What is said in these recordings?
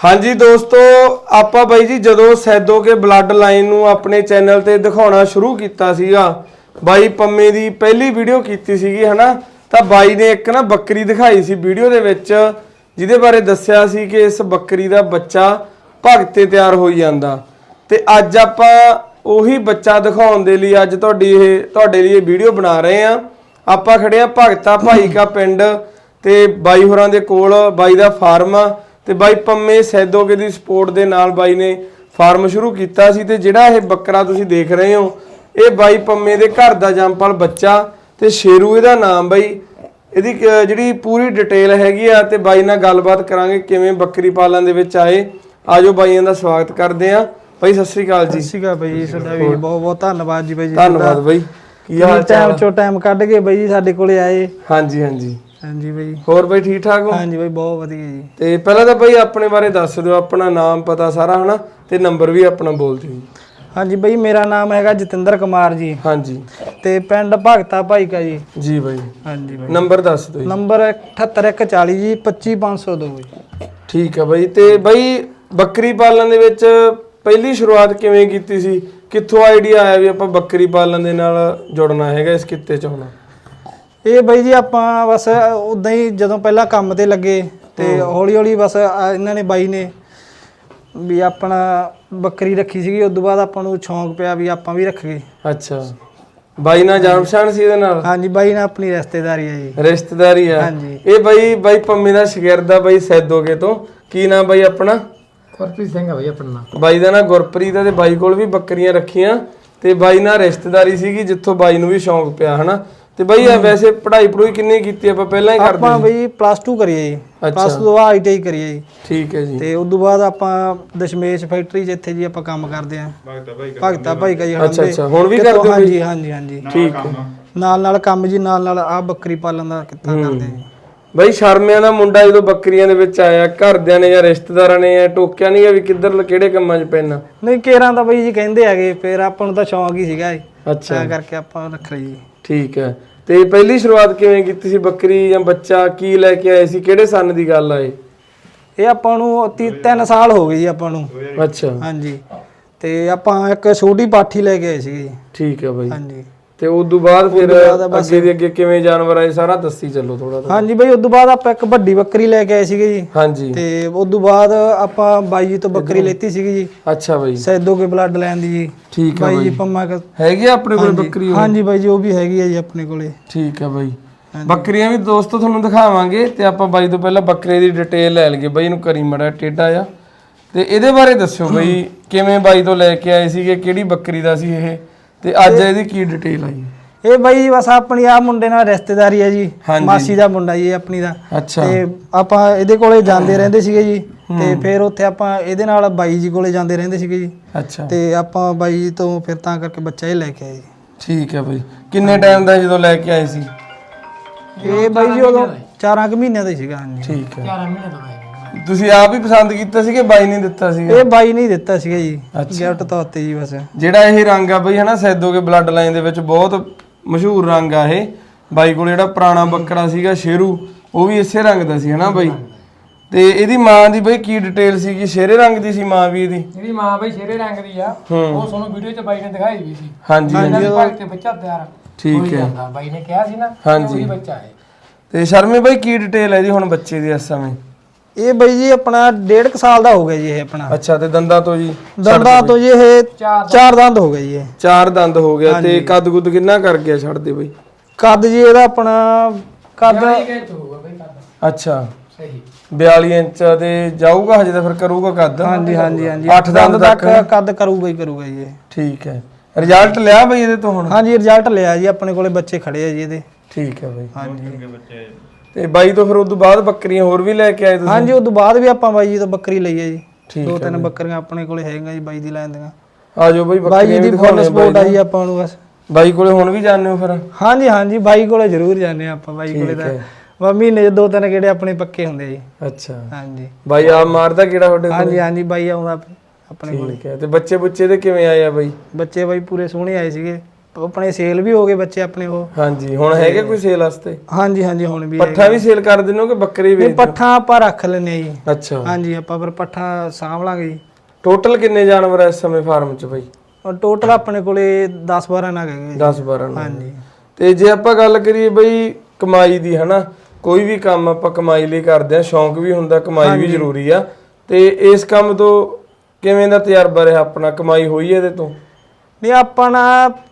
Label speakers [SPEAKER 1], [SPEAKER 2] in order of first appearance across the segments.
[SPEAKER 1] ਹਾਂਜੀ ਦੋਸਤੋ, ਆਪਾਂ ਬਾਈ ਜੀ ਜਦੋਂ ਸੈਦੋ ਕੇ ਬਲੱਡ ਲਾਈਨ ਨੂੰ ਆਪਣੇ ਚੈਨਲ ਤੇ ਦਿਖਾਉਣਾ ਸ਼ੁਰੂ ਕੀਤਾ ਸੀਗਾ, ਬਾਈ ਪੰਮੇ ਦੀ ਪਹਿਲੀ ਵੀਡੀਓ ਕੀਤੀ ਸੀਗੀ, ਹਨਾ? ਤਾਂ ਬਾਈ ਨੇ ਇੱਕ ਨਾ ਬੱਕਰੀ ਦਿਖਾਈ ਸੀ ਵੀਡੀਓ ਦੇ ਵਿੱਚ, ਜਿਹਦੇ ਬਾਰੇ ਦੱਸਿਆ ਸੀ ਕਿ ਇਸ ਬੱਕਰੀ ਦਾ ਬੱਚਾ ਭਗਤੇ ਤਿਆਰ ਹੋਈ ਜਾਂਦਾ। ਤੇ ਅੱਜ ਆਪਾਂ ਉਹੀ ਬੱਚਾ ਦਿਖਾਉਣ ਦੇ ਲਈ ਅੱਜ ਤੁਹਾਡੀ ਇਹ, ਤੁਹਾਡੇ ਲਈ ਇਹ ਵੀਡੀਓ ਬਣਾ ਰਹੇ ਆ ਆਪਾਂ ਖੜੇ ਆ ਭਗਤਾ ਭਾਈ ਕਾ ਪਿੰਡ ਤੇ ਬਾਈ ਹੋਰਾਂ ਦੇ ਕੋਲ, ਬਾਈ ਦਾ ਫਾਰਮ ਆ। ਤੇ ਬਾਈ ਪੰਮੇ ਸੈਦੋਗੇ ਦੀ ਸਪੋਰਟ ਦੇ ਨਾਲ ਬਾਈ ਨੇ ਫਾਰਮ ਸ਼ੁਰੂ ਕੀਤਾ ਸੀ ਤੇ ਜਿਹੜਾ ਇਹ ਬੱਕਰਾ ਤੁਸੀਂ ਦੇਖ ਰਹੇ ਹੋ ਇਹ ਬਾਈ ਪੰਮੇ ਦੇ ਘਰ ਦਾ ਜੰਪਲ ਬੱਚਾ ਤੇ ਸ਼ੇਰੂ ਇਹਦਾ ਨਾਮ ਬਾਈ। ਇਹਦੀ ਜਿਹੜੀ ਪੂਰੀ ਡਿਟੇਲ ਹੈਗੀ ਆ ਤੇ ਬਾਈ ਨਾਲ ਗੱਲਬਾਤ ਕਰਾਂਗੇ ਕਿਵੇਂ ਬੱਕਰੀ ਪਾਲਣ ਦੇ ਵਿੱਚ ਆਏ। ਆਜੋ ਬਾਈਆਂ ਦਾ ਸਵਾਗਤ ਕਰਦੇ ਆ ਬਾਈ ਸਤਿ ਸ੍ਰੀ ਅਕਾਲ ਜੀ।
[SPEAKER 2] ਸੀਗਾ ਬਈ ਜੀ ਤੁਹਾਡਾ ਵੀ ਬਹੁਤ ਬਹੁਤ ਧੰਨਵਾਦ ਜੀ ਬਈ ਜੀ
[SPEAKER 1] ਧੰਨਵਾਦ ਬਾਈ। ਕੀ ਹਾਲ
[SPEAKER 2] ਟਾਈਮ
[SPEAKER 1] ਚਾਲ?
[SPEAKER 2] ਚੋਂ ਟਾਈਮ ਕੱਢ ਕੇ ਬਈ ਜੀ ਸਾਡੇ ਕੋਲੇ ਆਏ।
[SPEAKER 1] ਹਾਂਜੀ ਹਾਂਜੀ।
[SPEAKER 2] ਹਾਂਜੀ ਬਈ।
[SPEAKER 1] ਹੋਰ ਬਾਈ ਠੀਕ ਠਾਕ ਹੋ?
[SPEAKER 2] ਹਾਂਜੀ ਬਈ ਬਹੁਤ ਵਧੀਆ ਜੀ।
[SPEAKER 1] ਤੇ ਪਹਿਲਾਂ ਤਾਂ ਬਾਈ ਆਪਣੇ ਬਾਰੇ ਦੱਸ ਦਿਓ ਆਪਣਾ ਨਾਮ ਪਤਾ ਸਾਰਾ ਹਨਾ? ਤੇ ਨੰਬਰ ਵੀ ਆਪਣਾ ਬੋਲ ਦਿਓ ਜੀ।
[SPEAKER 2] ਹਾਂਜੀ ਬਈ ਮੇਰਾ ਨਾਮ ਹੈਗਾ ਜਤਿੰਦਰ ਕੁਮਾਰ ਜੀ।
[SPEAKER 1] ਹਾਂਜੀ।
[SPEAKER 2] ਤੇ ਪਿੰਡ ਭਗਤਾ ਭਾਈ ਕਾ ਜੀ।
[SPEAKER 1] ਜੀ ਬਾਈ।
[SPEAKER 2] ਹਾਂਜੀ ਬਈ।
[SPEAKER 1] ਨੰਬਰ ਦੱਸ ਦਿਓ ਜੀ।
[SPEAKER 2] ਨੰਬਰ 78140 ਜੀ 25502 ਜੀ
[SPEAKER 1] ਠੀਕ ਆ ਬਾਈ। ਤੇ ਬਾਈ ਬੱਕਰੀ ਪਾਲਣ ਦੇ ਵਿੱਚ ਪਹਿਲੀ ਸ਼ੁਰੂਆਤ ਕਿਵੇਂ ਕੀਤੀ ਸੀ? ਕਿੱਥੋਂ ਆਈਡੀਆ ਆਇਆ ਵੀ ਆਪਾਂ ਬੱਕਰੀ ਪਾਲਣ ਦੇ ਨਾਲ ਜੁੜਨਾ ਹੈਗਾ ਇਸ ਕਿੱਤੇ ਚ ਹੁਣ?
[SPEAKER 2] ਇਹ ਬਈ ਜੀ ਆਪਾਂ ਬਸ ਉਦਾਂ ਹੀ ਜਦੋਂ ਪਹਿਲਾਂ ਕੰਮ ਤੇ ਲੱਗੇ ਤੇ ਹੌਲੀ ਹੌਲੀ ਬਸ ਇਹਨਾਂ ਨੇ ਬਾਈ ਨੇ ਵੀ ਆਪਣਾ ਬੱਕਰੀ ਰੱਖੀ ਸੀਗੀ ਉਸ ਤੋਂ ਬਾਅਦ ਆਪਾਂ ਨੂੰ ਸ਼ੌਂਕ ਪਿਆ ਵੀ ਆਪਾਂ ਵੀ ਰੱਖੀਏ।
[SPEAKER 1] ਅੱਛਾ। ਬਾਈ ਨਾਲ ਜਾਣ ਪਛਾਣ ਸੀ ਇਹਦੇ ਨਾਲ?
[SPEAKER 2] ਹਾਂਜੀ ਬਾਈ ਨਾਲ ਆਪਣੀ ਰਿਸ਼ਤੇਦਾਰੀ ਹੈ ਜੀ।
[SPEAKER 1] ਰਿਸ਼ਤੇਦਾਰੀ ਆ।
[SPEAKER 2] ਹਾਂਜੀ।
[SPEAKER 1] ਇਹ ਬਾਈ ਬਾਈ ਪੰਮੀ ਦਾ ਸ਼ਗਿਰਦ ਆ ਬਾਈ ਸੈਦੋਗੇ ਤੋਂ। ਕੀ ਨਾਮ ਬਾਈ ਆਪਣਾ?
[SPEAKER 2] ਗੁਰਪ੍ਰੀਤ ਸਿੰਘ ਆ ਬਈ ਆਪਣਾ ਨਾਮ।
[SPEAKER 1] ਬਾਈ ਦਾ ਨਾਂ ਗੁਰਪ੍ਰੀਤ ਆ ਤੇ ਬਾਈ ਕੋਲ ਵੀ ਬੱਕਰੀਆਂ ਰੱਖੀਆਂ। ਤੇ ਬਾਈ ਨਾਲ ਰਿਸ਼ਤੇਦਾਰੀ ਸੀਗੀ ਜਿੱਥੋਂ ਬਾਈ ਨੂੰ ਵੀ ਸ਼ੌਂਕ ਪਿਆ ਹਨਾ? ਤੇ ਬਾਈ ਆ ਵੈਸੇ ਪੜ੍ਹਾਈ ਪੜੂਈ ਕਿੰਨੀ ਕੀਤੀ ਆਪਾਂ? ਪਹਿਲਾਂ ਹੀ ਕਰਦੇ
[SPEAKER 2] ਆਪਾਂ ਬਈ ਪਲੱਸ 2 ਕਰੀਏ ਜੀ। ਪਲੱਸ 2 ਤੋਂ ਬਾਅਦ ਆਈਟੀਆਈ ਕਰੀਏ ਜੀ।
[SPEAKER 1] ਠੀਕ ਹੈ ਜੀ।
[SPEAKER 2] ਤੇ ਉਸ ਤੋਂ ਬਾਅਦ ਆਪਾਂ ਦਸ਼ਮੇਸ਼ ਫੈਕਟਰੀ 'ਚ ਇੱਥੇ ਜੀ ਆਪਾਂ ਕੰਮ ਕਰਦੇ ਆਂ ਭਗਤਾ ਭਾਈ ਕਾ ਜੀ
[SPEAKER 1] ਅੱਛਾ ਅੱਛਾ। ਹੁਣ ਵੀ ਕਰਦੇ ਹੋ
[SPEAKER 2] ਹਾਂਜੀ ਹਾਂਜੀ ਹਾਂਜੀ।
[SPEAKER 1] ਠੀਕ ਹੈ।
[SPEAKER 2] ਨਾਲ ਨਾਲ ਕੰਮ ਜੀ ਨਾਲ ਨਾਲ ਆ ਬੱਕਰੀ ਪਾਲਣ ਦਾ ਕਿੱਤਾ ਕਰਦੇ ਆਂ ਜੀ।
[SPEAKER 1] ਬਾਈ ਸ਼ਰਮਿਆਂ ਦਾ ਮੁੰਡਾ ਜਦੋਂ ਬੱਕਰੀਆਂ ਦੇ ਵਿੱਚ ਆਇਆ ਘਰਦਿਆਂ ਨੇ ਜਾਂ ਰਿਸ਼ਤੇਦਾਰਾਂ ਨੇ ਜਾਂ ਟੋਕਿਆ ਨਹੀਂ ਆ ਵੀ ਕਿੱਧਰ ਕਿਹੜੇ ਕੰਮਾਂ 'ਚ ਪੈਣਾ?
[SPEAKER 2] ਨਹੀਂ ਕੇਰਾਂ ਤਾਂ ਬਈ ਜੀ ਕਹਿੰਦੇ ਹੈਗੇ ਫਿਰ ਆਪਾਂ ਨੂੰ ਤਾਂ ਸ਼ੌਂਕ ਹੀ ਸੀਗਾ ਜੀ
[SPEAKER 1] ਅੱਛਾ।
[SPEAKER 2] ਤਾਂ ਕਰਕੇ ਆਪਾਂ ਰੱਖ ਲਈ ਜੀ।
[SPEAKER 1] ਠੀਕ ਹੈ। ਤੇ ਪਹਿਲੀ ਸ਼ੁਰੂਆਤ ਕਿਵੇਂ ਕੀਤੀ ਸੀ ਬੱਕਰੀ ਜਾਂ ਬੱਚਾ? ਕੀ ਲੈ ਕੇ ਆਏ ਸੀ? ਕਿਹੜੇ ਸੰਨ ਦੀ ਗੱਲ ਆਏ
[SPEAKER 2] ਇਹ? ਆਪਾਂ ਨੂੰ 3 ਸਾਲ ਹੋ ਗਏ ਜੀ ਆਪਾਂ ਨੂੰ।
[SPEAKER 1] ਅੱਛਾ।
[SPEAKER 2] ਹਾਂਜੀ। ਤੇ ਆਪਾਂ ਇੱਕ ਛੋਟੀ ਪਾਠੀ ਲੈ ਕੇ ਆਏ ਸੀਗੇ ਜੀ।
[SPEAKER 1] ਠੀਕ ਹੈ ਬਾਈ।
[SPEAKER 2] ਹਾਂਜੀ।
[SPEAKER 1] ਤੇ ਉਸ ਤੋਂ ਬਾਅਦ ਫਿਰ ਅੱਗੇ ਦੇ ਅੱਗੇ ਕਿਵੇਂ ਜਾਨਵਰ ਆਏ ਸਾਰਾ ਦੱਸੀ ਚੱਲੋ ਥੋੜਾ
[SPEAKER 2] ਹਾਂਜੀ ਬਈ ਉਸ ਤੋਂ ਬਾਅਦ ਆਪਾਂ ਇੱਕ ਵੱਡੀ ਬੱਕਰੀ ਲੈ ਕੇ ਆਏ ਸੀਗੇ ਜੀ।
[SPEAKER 1] ਹਾਂਜੀ।
[SPEAKER 2] ਤੇ ਉਸ ਤੋਂ ਬਾਅਦ ਆਪਾਂ ਬਾਈ ਜੀ ਤੋਂ ਬੱਕਰੀ ਲੈਤੀ ਸੀਗੀ ਜੀ।
[SPEAKER 1] ਅੱਛਾ ਬਾਈ।
[SPEAKER 2] ਸੈਦੋ ਕੇ ਬਲੱਡ ਲੈਣ ਦੀ ਜੀ।
[SPEAKER 1] ਠੀਕ ਹੈ
[SPEAKER 2] ਬਾਈ ਜੀ ਪੰਮਾ ਕ
[SPEAKER 1] ਹੈਗੀ ਆਪਣੇ ਕੋਲ ਬੱਕਰੀ
[SPEAKER 2] ਹਾਂਜੀ ਬਾਈ ਜੀ ਉਹ ਵੀ ਹੈਗੀ ਹੈ ਜੀ ਆਪਣੇ ਕੋਲੇ।
[SPEAKER 1] ਠੀਕ ਹੈ ਬਾਈ। ਬੱਕਰੀਆਂ ਵੀ ਦੋਸਤੋ ਤੁਹਾਨੂੰ ਦਿਖਾਵਾਂਗੇ ਤੇ ਆਪਾਂ ਬਾਈ ਤੋਂ ਪਹਿਲਾਂ ਬੱਕਰੇ ਦੀ ਡਿਟੇਲ ਲੈ ਲਈਏ। ਬਾਈ ਨੂੰ ਕਰੀ ਮੜਾ ਟੇਡਾ ਆ ਤੇ ਇਹਦੇ ਬਾਰੇ ਦੱਸਿਓ ਬਾਈ ਕਿਵੇਂ ਬਾਈ ਤੋਂ ਲੈ ਕੇ ਆਏ ਸੀਗੇ ਕਿਹੜੀ ਬੱਕਰੀ ਦਾ ਸੀ ਇਹ? ਤੇ ਅੱਜ ਇਹਦੀ ਕੀ ਡਿਟੇਲ ਆਈ
[SPEAKER 2] ਇਹ ਬਾਈ ਬਸ ਆਪਣੀ ਆ ਮੁੰਡੇ ਨਾਲ ਰਿਸ਼ਤੇਦਾਰੀ ਹੈ ਜੀ
[SPEAKER 1] ਹਾਂਜੀ।
[SPEAKER 2] ਮਾਸੀ ਦਾ ਮੁੰਡਾ ਜੀ ਇਹ ਆਪਣੀ ਦਾ।
[SPEAKER 1] ਅੱਛਾ।
[SPEAKER 2] ਤੇ ਆਪਾਂ ਇਹਦੇ ਕੋਲੇ ਜਾਂਦੇ ਰਹਿੰਦੇ ਸੀਗੇ ਜੀ ਤੇ ਫਿਰ ਉੱਥੇ ਆਪਾਂ ਇਹਦੇ ਨਾਲ ਬਾਈ ਜੀ ਕੋਲੇ ਜਾਂਦੇ ਰਹਿੰਦੇ ਸੀਗੇ ਜੀ।
[SPEAKER 1] ਅੱਛਾ।
[SPEAKER 2] ਤੇ ਆਪਾਂ ਬਾਈ ਜੀ ਤੋਂ ਫਿਰ ਤਾਂ ਕਰਕੇ ਬੱਚਾ ਇਹ ਲੈ ਕੇ ਆਏ ਜੀ।
[SPEAKER 1] ਠੀਕ ਹੈ ਬਾਈ। ਕਿੰਨੇ ਟਾਈਮ ਦਾ ਜਦੋਂ ਲੈ ਕੇ ਆਏ ਸੀ?
[SPEAKER 2] ਇਹ ਬਾਈ ਜੀ ਉਦੋਂ 4 ਕੁ ਮਹੀਨਿਆਂ ਦਾ ਹੀ ਸੀਗਾ ਹਾਂਜੀ।
[SPEAKER 1] ਠੀਕ ਹੈ। ਤੁਸੀਂ ਆਪ ਹੀ ਪਸੰਦ ਕੀਤਾ ਸੀ ਕਿ ਬਾਈ ਨੇ ਦਿੱਤਾ ਸੀ
[SPEAKER 2] ਇਹ ਬਾਈ ਨਹੀਂ ਦਿੱਤਾ ਸੀਗਾ ਜੀ। ਗਿਫਟ ਤੌਰ ਤੇ ਜੀ ਬਸ।
[SPEAKER 1] ਜਿਹੜਾ ਇਹ ਰੰਗ ਆ ਬਈ ਹਨਾ ਸੈਦੋਗੇ ਬਲੱਡ ਲਾਈਨ ਦੇ ਵਿੱਚ ਬਹੁਤ ਮਸ਼ਹੂਰ ਰੰਗ ਆ ਇਹ। ਬਾਈ ਕੋਲ ਜਿਹੜਾ ਪੁਰਾਣਾ ਬੱਕਰਾ ਸੀਗਾ ਸ਼ੇਰੂ ਉਹ ਵੀ ਇਸੇ ਰੰਗ ਦਾ ਸੀ ਹਨਾ ਬਾਈ? ਤੇ ਇਹਦੀ ਮਾਂ ਦੀ ਬਈ ਕੀ ਡਿਟੇਲ ਸੀਗੀ ਸ਼ੇਰੇ ਰੰਗ ਦੀ ਸੀ ਮਾਂ ਵੀ ਇਹਦੀ?
[SPEAKER 3] ਜਿਹੜੀ ਮਾਂ ਬਈ ਸ਼ੇਰੇ ਰੰਗ ਦੀ ਆ। ਉਹ ਤੁਹਾਨੂੰ ਵੀਡੀਓ 'ਚ ਬਾਈ ਨੇ ਦਿਖਾਈ ਵੀ ਸੀ।
[SPEAKER 1] ਹਾਂਜੀ
[SPEAKER 3] ਇਹਨਾਂ ਦੇ ਭਾਗ ਤੇ ਬੱਚਾ ਤਿਆਰ।
[SPEAKER 1] ਠੀਕ ਹੈ
[SPEAKER 3] ਬਾਈ ਨੇ ਕਿਹਾ ਸੀ ਨਾ
[SPEAKER 1] ਹਾਂਜੀ।
[SPEAKER 3] ਬੱਚਾ ਹੈ।
[SPEAKER 1] ਤੇ ਸ਼ਰਮੇ ਬਾਈ ਕੀ ਡਿਟੇਲ ਹੈ ਜੀ ਹੁਣ ਬੱਚੇ ਦੀ ਇਸ ਸਮੇਂ?
[SPEAKER 2] ਇਹ ਬਾਈ ਜੀ ਆਪਣਾ ਡੇਢ ਕੁ ਸਾਲ ਦਾ ਹੋ ਗਿਆ ਜੀ ਇਹ ਆਪਣਾ।
[SPEAKER 1] ਅੱਛਾ ਤੇ ਦੰਦਾਂ ਤੋਂ ਜੀ
[SPEAKER 2] ਦੰਦਾਂ ਤੋਂ ਜੀ ਇਹ
[SPEAKER 3] ਚਾਰ
[SPEAKER 2] ਚਾਰ ਦੰਦ ਹੋ ਗਏ ਜੀ ਇਹ।
[SPEAKER 1] ਚਾਰ ਦੰਦ ਹੋ ਗਿਆ ਤੇ ਕੱਦ ਗੁੱਦ ਕਿੰਨਾ ਕਰ ਗਿਆ ਛੱਡ ਦੇ ਬਈ?
[SPEAKER 2] ਕੱਦ ਜੀ ਇਹਦਾ ਆਪਣਾ ਕੱਦ
[SPEAKER 1] ਅੱਛਾ।
[SPEAKER 3] ਸਹੀ।
[SPEAKER 1] 42 ਇੰਚ ਤੇ ਜਾਊਗਾ ਹਜੇ ਤਾਂ ਫਿਰ ਕਰੂਗਾ ਕੱਦ?
[SPEAKER 2] ਹਾਂਜੀ ਹਾਂਜੀ ਹਾਂਜੀ।
[SPEAKER 1] ਅੱਠ ਦੰਦ
[SPEAKER 2] ਤੱਕ ਕੱਦ ਕਰੂਗਾ ਹੀ ਕਰੂਗਾ ਜੀ ਇਹ।
[SPEAKER 1] ਠੀਕ ਹੈ। ਰਿਜ਼ਲਟ ਲਿਆ ਬਈ ਇਹਦੇ ਤੋਂ ਹੁਣ?
[SPEAKER 2] ਹਾਂਜੀ ਰਿਜ਼ਲਟ ਲਿਆ ਜੀ ਆਪਣੇ ਕੋਲੇ ਬੱਚੇ ਖੜੇ ਆ ਜੀ ਇਹਦੇ।
[SPEAKER 1] ਠੀਕ ਹੈ ਬਈ।
[SPEAKER 2] ਹਾਂਜੀ।
[SPEAKER 1] ਤੇ ਬਾਈ ਤੋਂ ਫਿਰ ਉਸ ਤੋਂ ਬਾਅਦ ਬੱਕਰੀਆਂ ਹੋਰ ਵੀ ਲੈ ਕੇ ਆਏ ਤੁਸੀਂ?
[SPEAKER 2] ਹਾਂਜੀ ਉਸ ਤੋਂ ਬਾਅਦ ਵੀ ਆਪਾਂ ਬਾਈ ਜੀ ਤੋਂ ਬੱਕਰੀ ਲਈ ਹੈ ਜੀ ਦੋ ਤਿੰਨ ਬੱਕਰੀਆਂ ਆਪਣੇ ਕੋਲੇ ਹੈਗੀਆਂ ਜੀ ਬਾਈ ਦੀ ਲੈਣ ਦੀਆਂ।
[SPEAKER 1] ਆ ਜਾਓ ਬਈ ਬੱਕਰੀਆਂ
[SPEAKER 2] ਦੀ ਫੁੱਲ ਸਪੋਰਟ ਆ ਜੀ ਆਪਾਂ ਨੂੰ ਬਸ।
[SPEAKER 1] ਬਾਈ ਕੋਲੇ ਹੁਣ ਵੀ ਜਾਂਦੇ ਹੋ ਫਿਰ?
[SPEAKER 2] ਹਾਂਜੀ ਹਾਂਜੀ ਬਾਈ ਕੋਲੇ ਜ਼ਰੂਰ ਜਾਂਦੇ ਆ ਆਪਾਂ ਬਾਈ ਕੋਲੇ। ਵਾ ਮਹੀਨੇ 'ਚ ਦੋ ਤਿੰਨ ਕਿਹੜੇ ਆਪਣੇ ਪੱਕੇ ਹੁੰਦੇ ਆ ਜੀ।
[SPEAKER 1] ਅੱਛਾ।
[SPEAKER 2] ਹਾਂਜੀ।
[SPEAKER 1] ਬਾਈ ਆ ਮਾਰਦਾ ਕਿਹੜਾ ਤੁਹਾਡੇ ਕੋਲ?
[SPEAKER 2] ਹਾਂਜੀ ਹਾਂਜੀ ਬਾਈ ਆਉਂਦਾ ਆਪਣੇ ਕੋਲੇ।
[SPEAKER 1] ਠੀਕ ਹੈ ਤੇ ਬੱਚੇ ਬੁੱਚੇ ਦੇ ਕਿਵੇਂ ਆਏ ਆ ਬਾਈ?
[SPEAKER 2] ਬੱਚੇ ਬਾਈ ਪੂਰੇ ਸੋਹਣੇ ਆਏ ਸੀਗੇ। ਆਪਣੇ ਸੇਲ ਵੀ ਹੋ ਗਏ ਬੱਚੇ ਆਪਣੇ ਉਹ।
[SPEAKER 1] ਹਾਂਜੀ ਹੁਣ ਹੈਗੇ ਕੋਈ ਸੇਲ ਵਾਸਤੇ?
[SPEAKER 2] ਹਾਂਜੀ ਹਾਂਜੀ ਹੁਣ ਵੀ
[SPEAKER 1] ਪੱਠਾ ਵੀ ਸੇਲ ਕਰ ਦਿੰਦੇ ਹੋ ਕਿ ਬੱਕਰੀ
[SPEAKER 2] ਇਹ
[SPEAKER 1] ਵੇਚ
[SPEAKER 2] ਪੱਠਾ ਆਪਾਂ ਰੱਖ ਲੈਨੇ ਜੀ।
[SPEAKER 1] ਅੱਛਾ।
[SPEAKER 2] ਹਾਂਜੀ ਆਪਾਂ ਫਿਰ ਪੱਠਾ ਸਾਂਭ ਲਾਂਗੇ ਜੀ।
[SPEAKER 1] ਟੋਟਲ ਕਿੰਨੇ ਜਾਨਵਰ ਆ ਇਸ ਸਮੇਂ ਫਾਰਮ 'ਚ ਬਈ?
[SPEAKER 2] ਟੋਟਲ ਆਪਣੇ ਕੋਲੇ 10 12 ਨਗ ਹੈਗੇ ਜੀ।
[SPEAKER 1] 10 12 ਨੇ।
[SPEAKER 2] ਹਾਂਜੀ।
[SPEAKER 1] ਤੇ ਜੇ ਆਪਾਂ ਗੱਲ ਕਰੀਏ ਬਈ ਕਮਾਈ ਦੀ ਹਨਾ? ਕੋਈ ਵੀ ਕੰਮ ਆਪਾਂ ਕਮਾਈ ਲਈ ਕਰਦੇ ਆ ਸ਼ੌਂਕ ਵੀ ਹੁੰਦਾ ਕਮਾਈ ਵੀ ਜ਼ਰੂਰੀ ਆ। ਤੇ ਇਸ ਕੰਮ ਤੋਂ ਕਿਵੇਂ ਦਾ ਤਜਰਬਾ ਰਿਹਾ ਆਪਣਾ? ਕਮਾਈ ਹੋਈ ਇਹਦੇ ਤੋਂ?
[SPEAKER 2] ਨਹੀਂ ਆਪਣਾ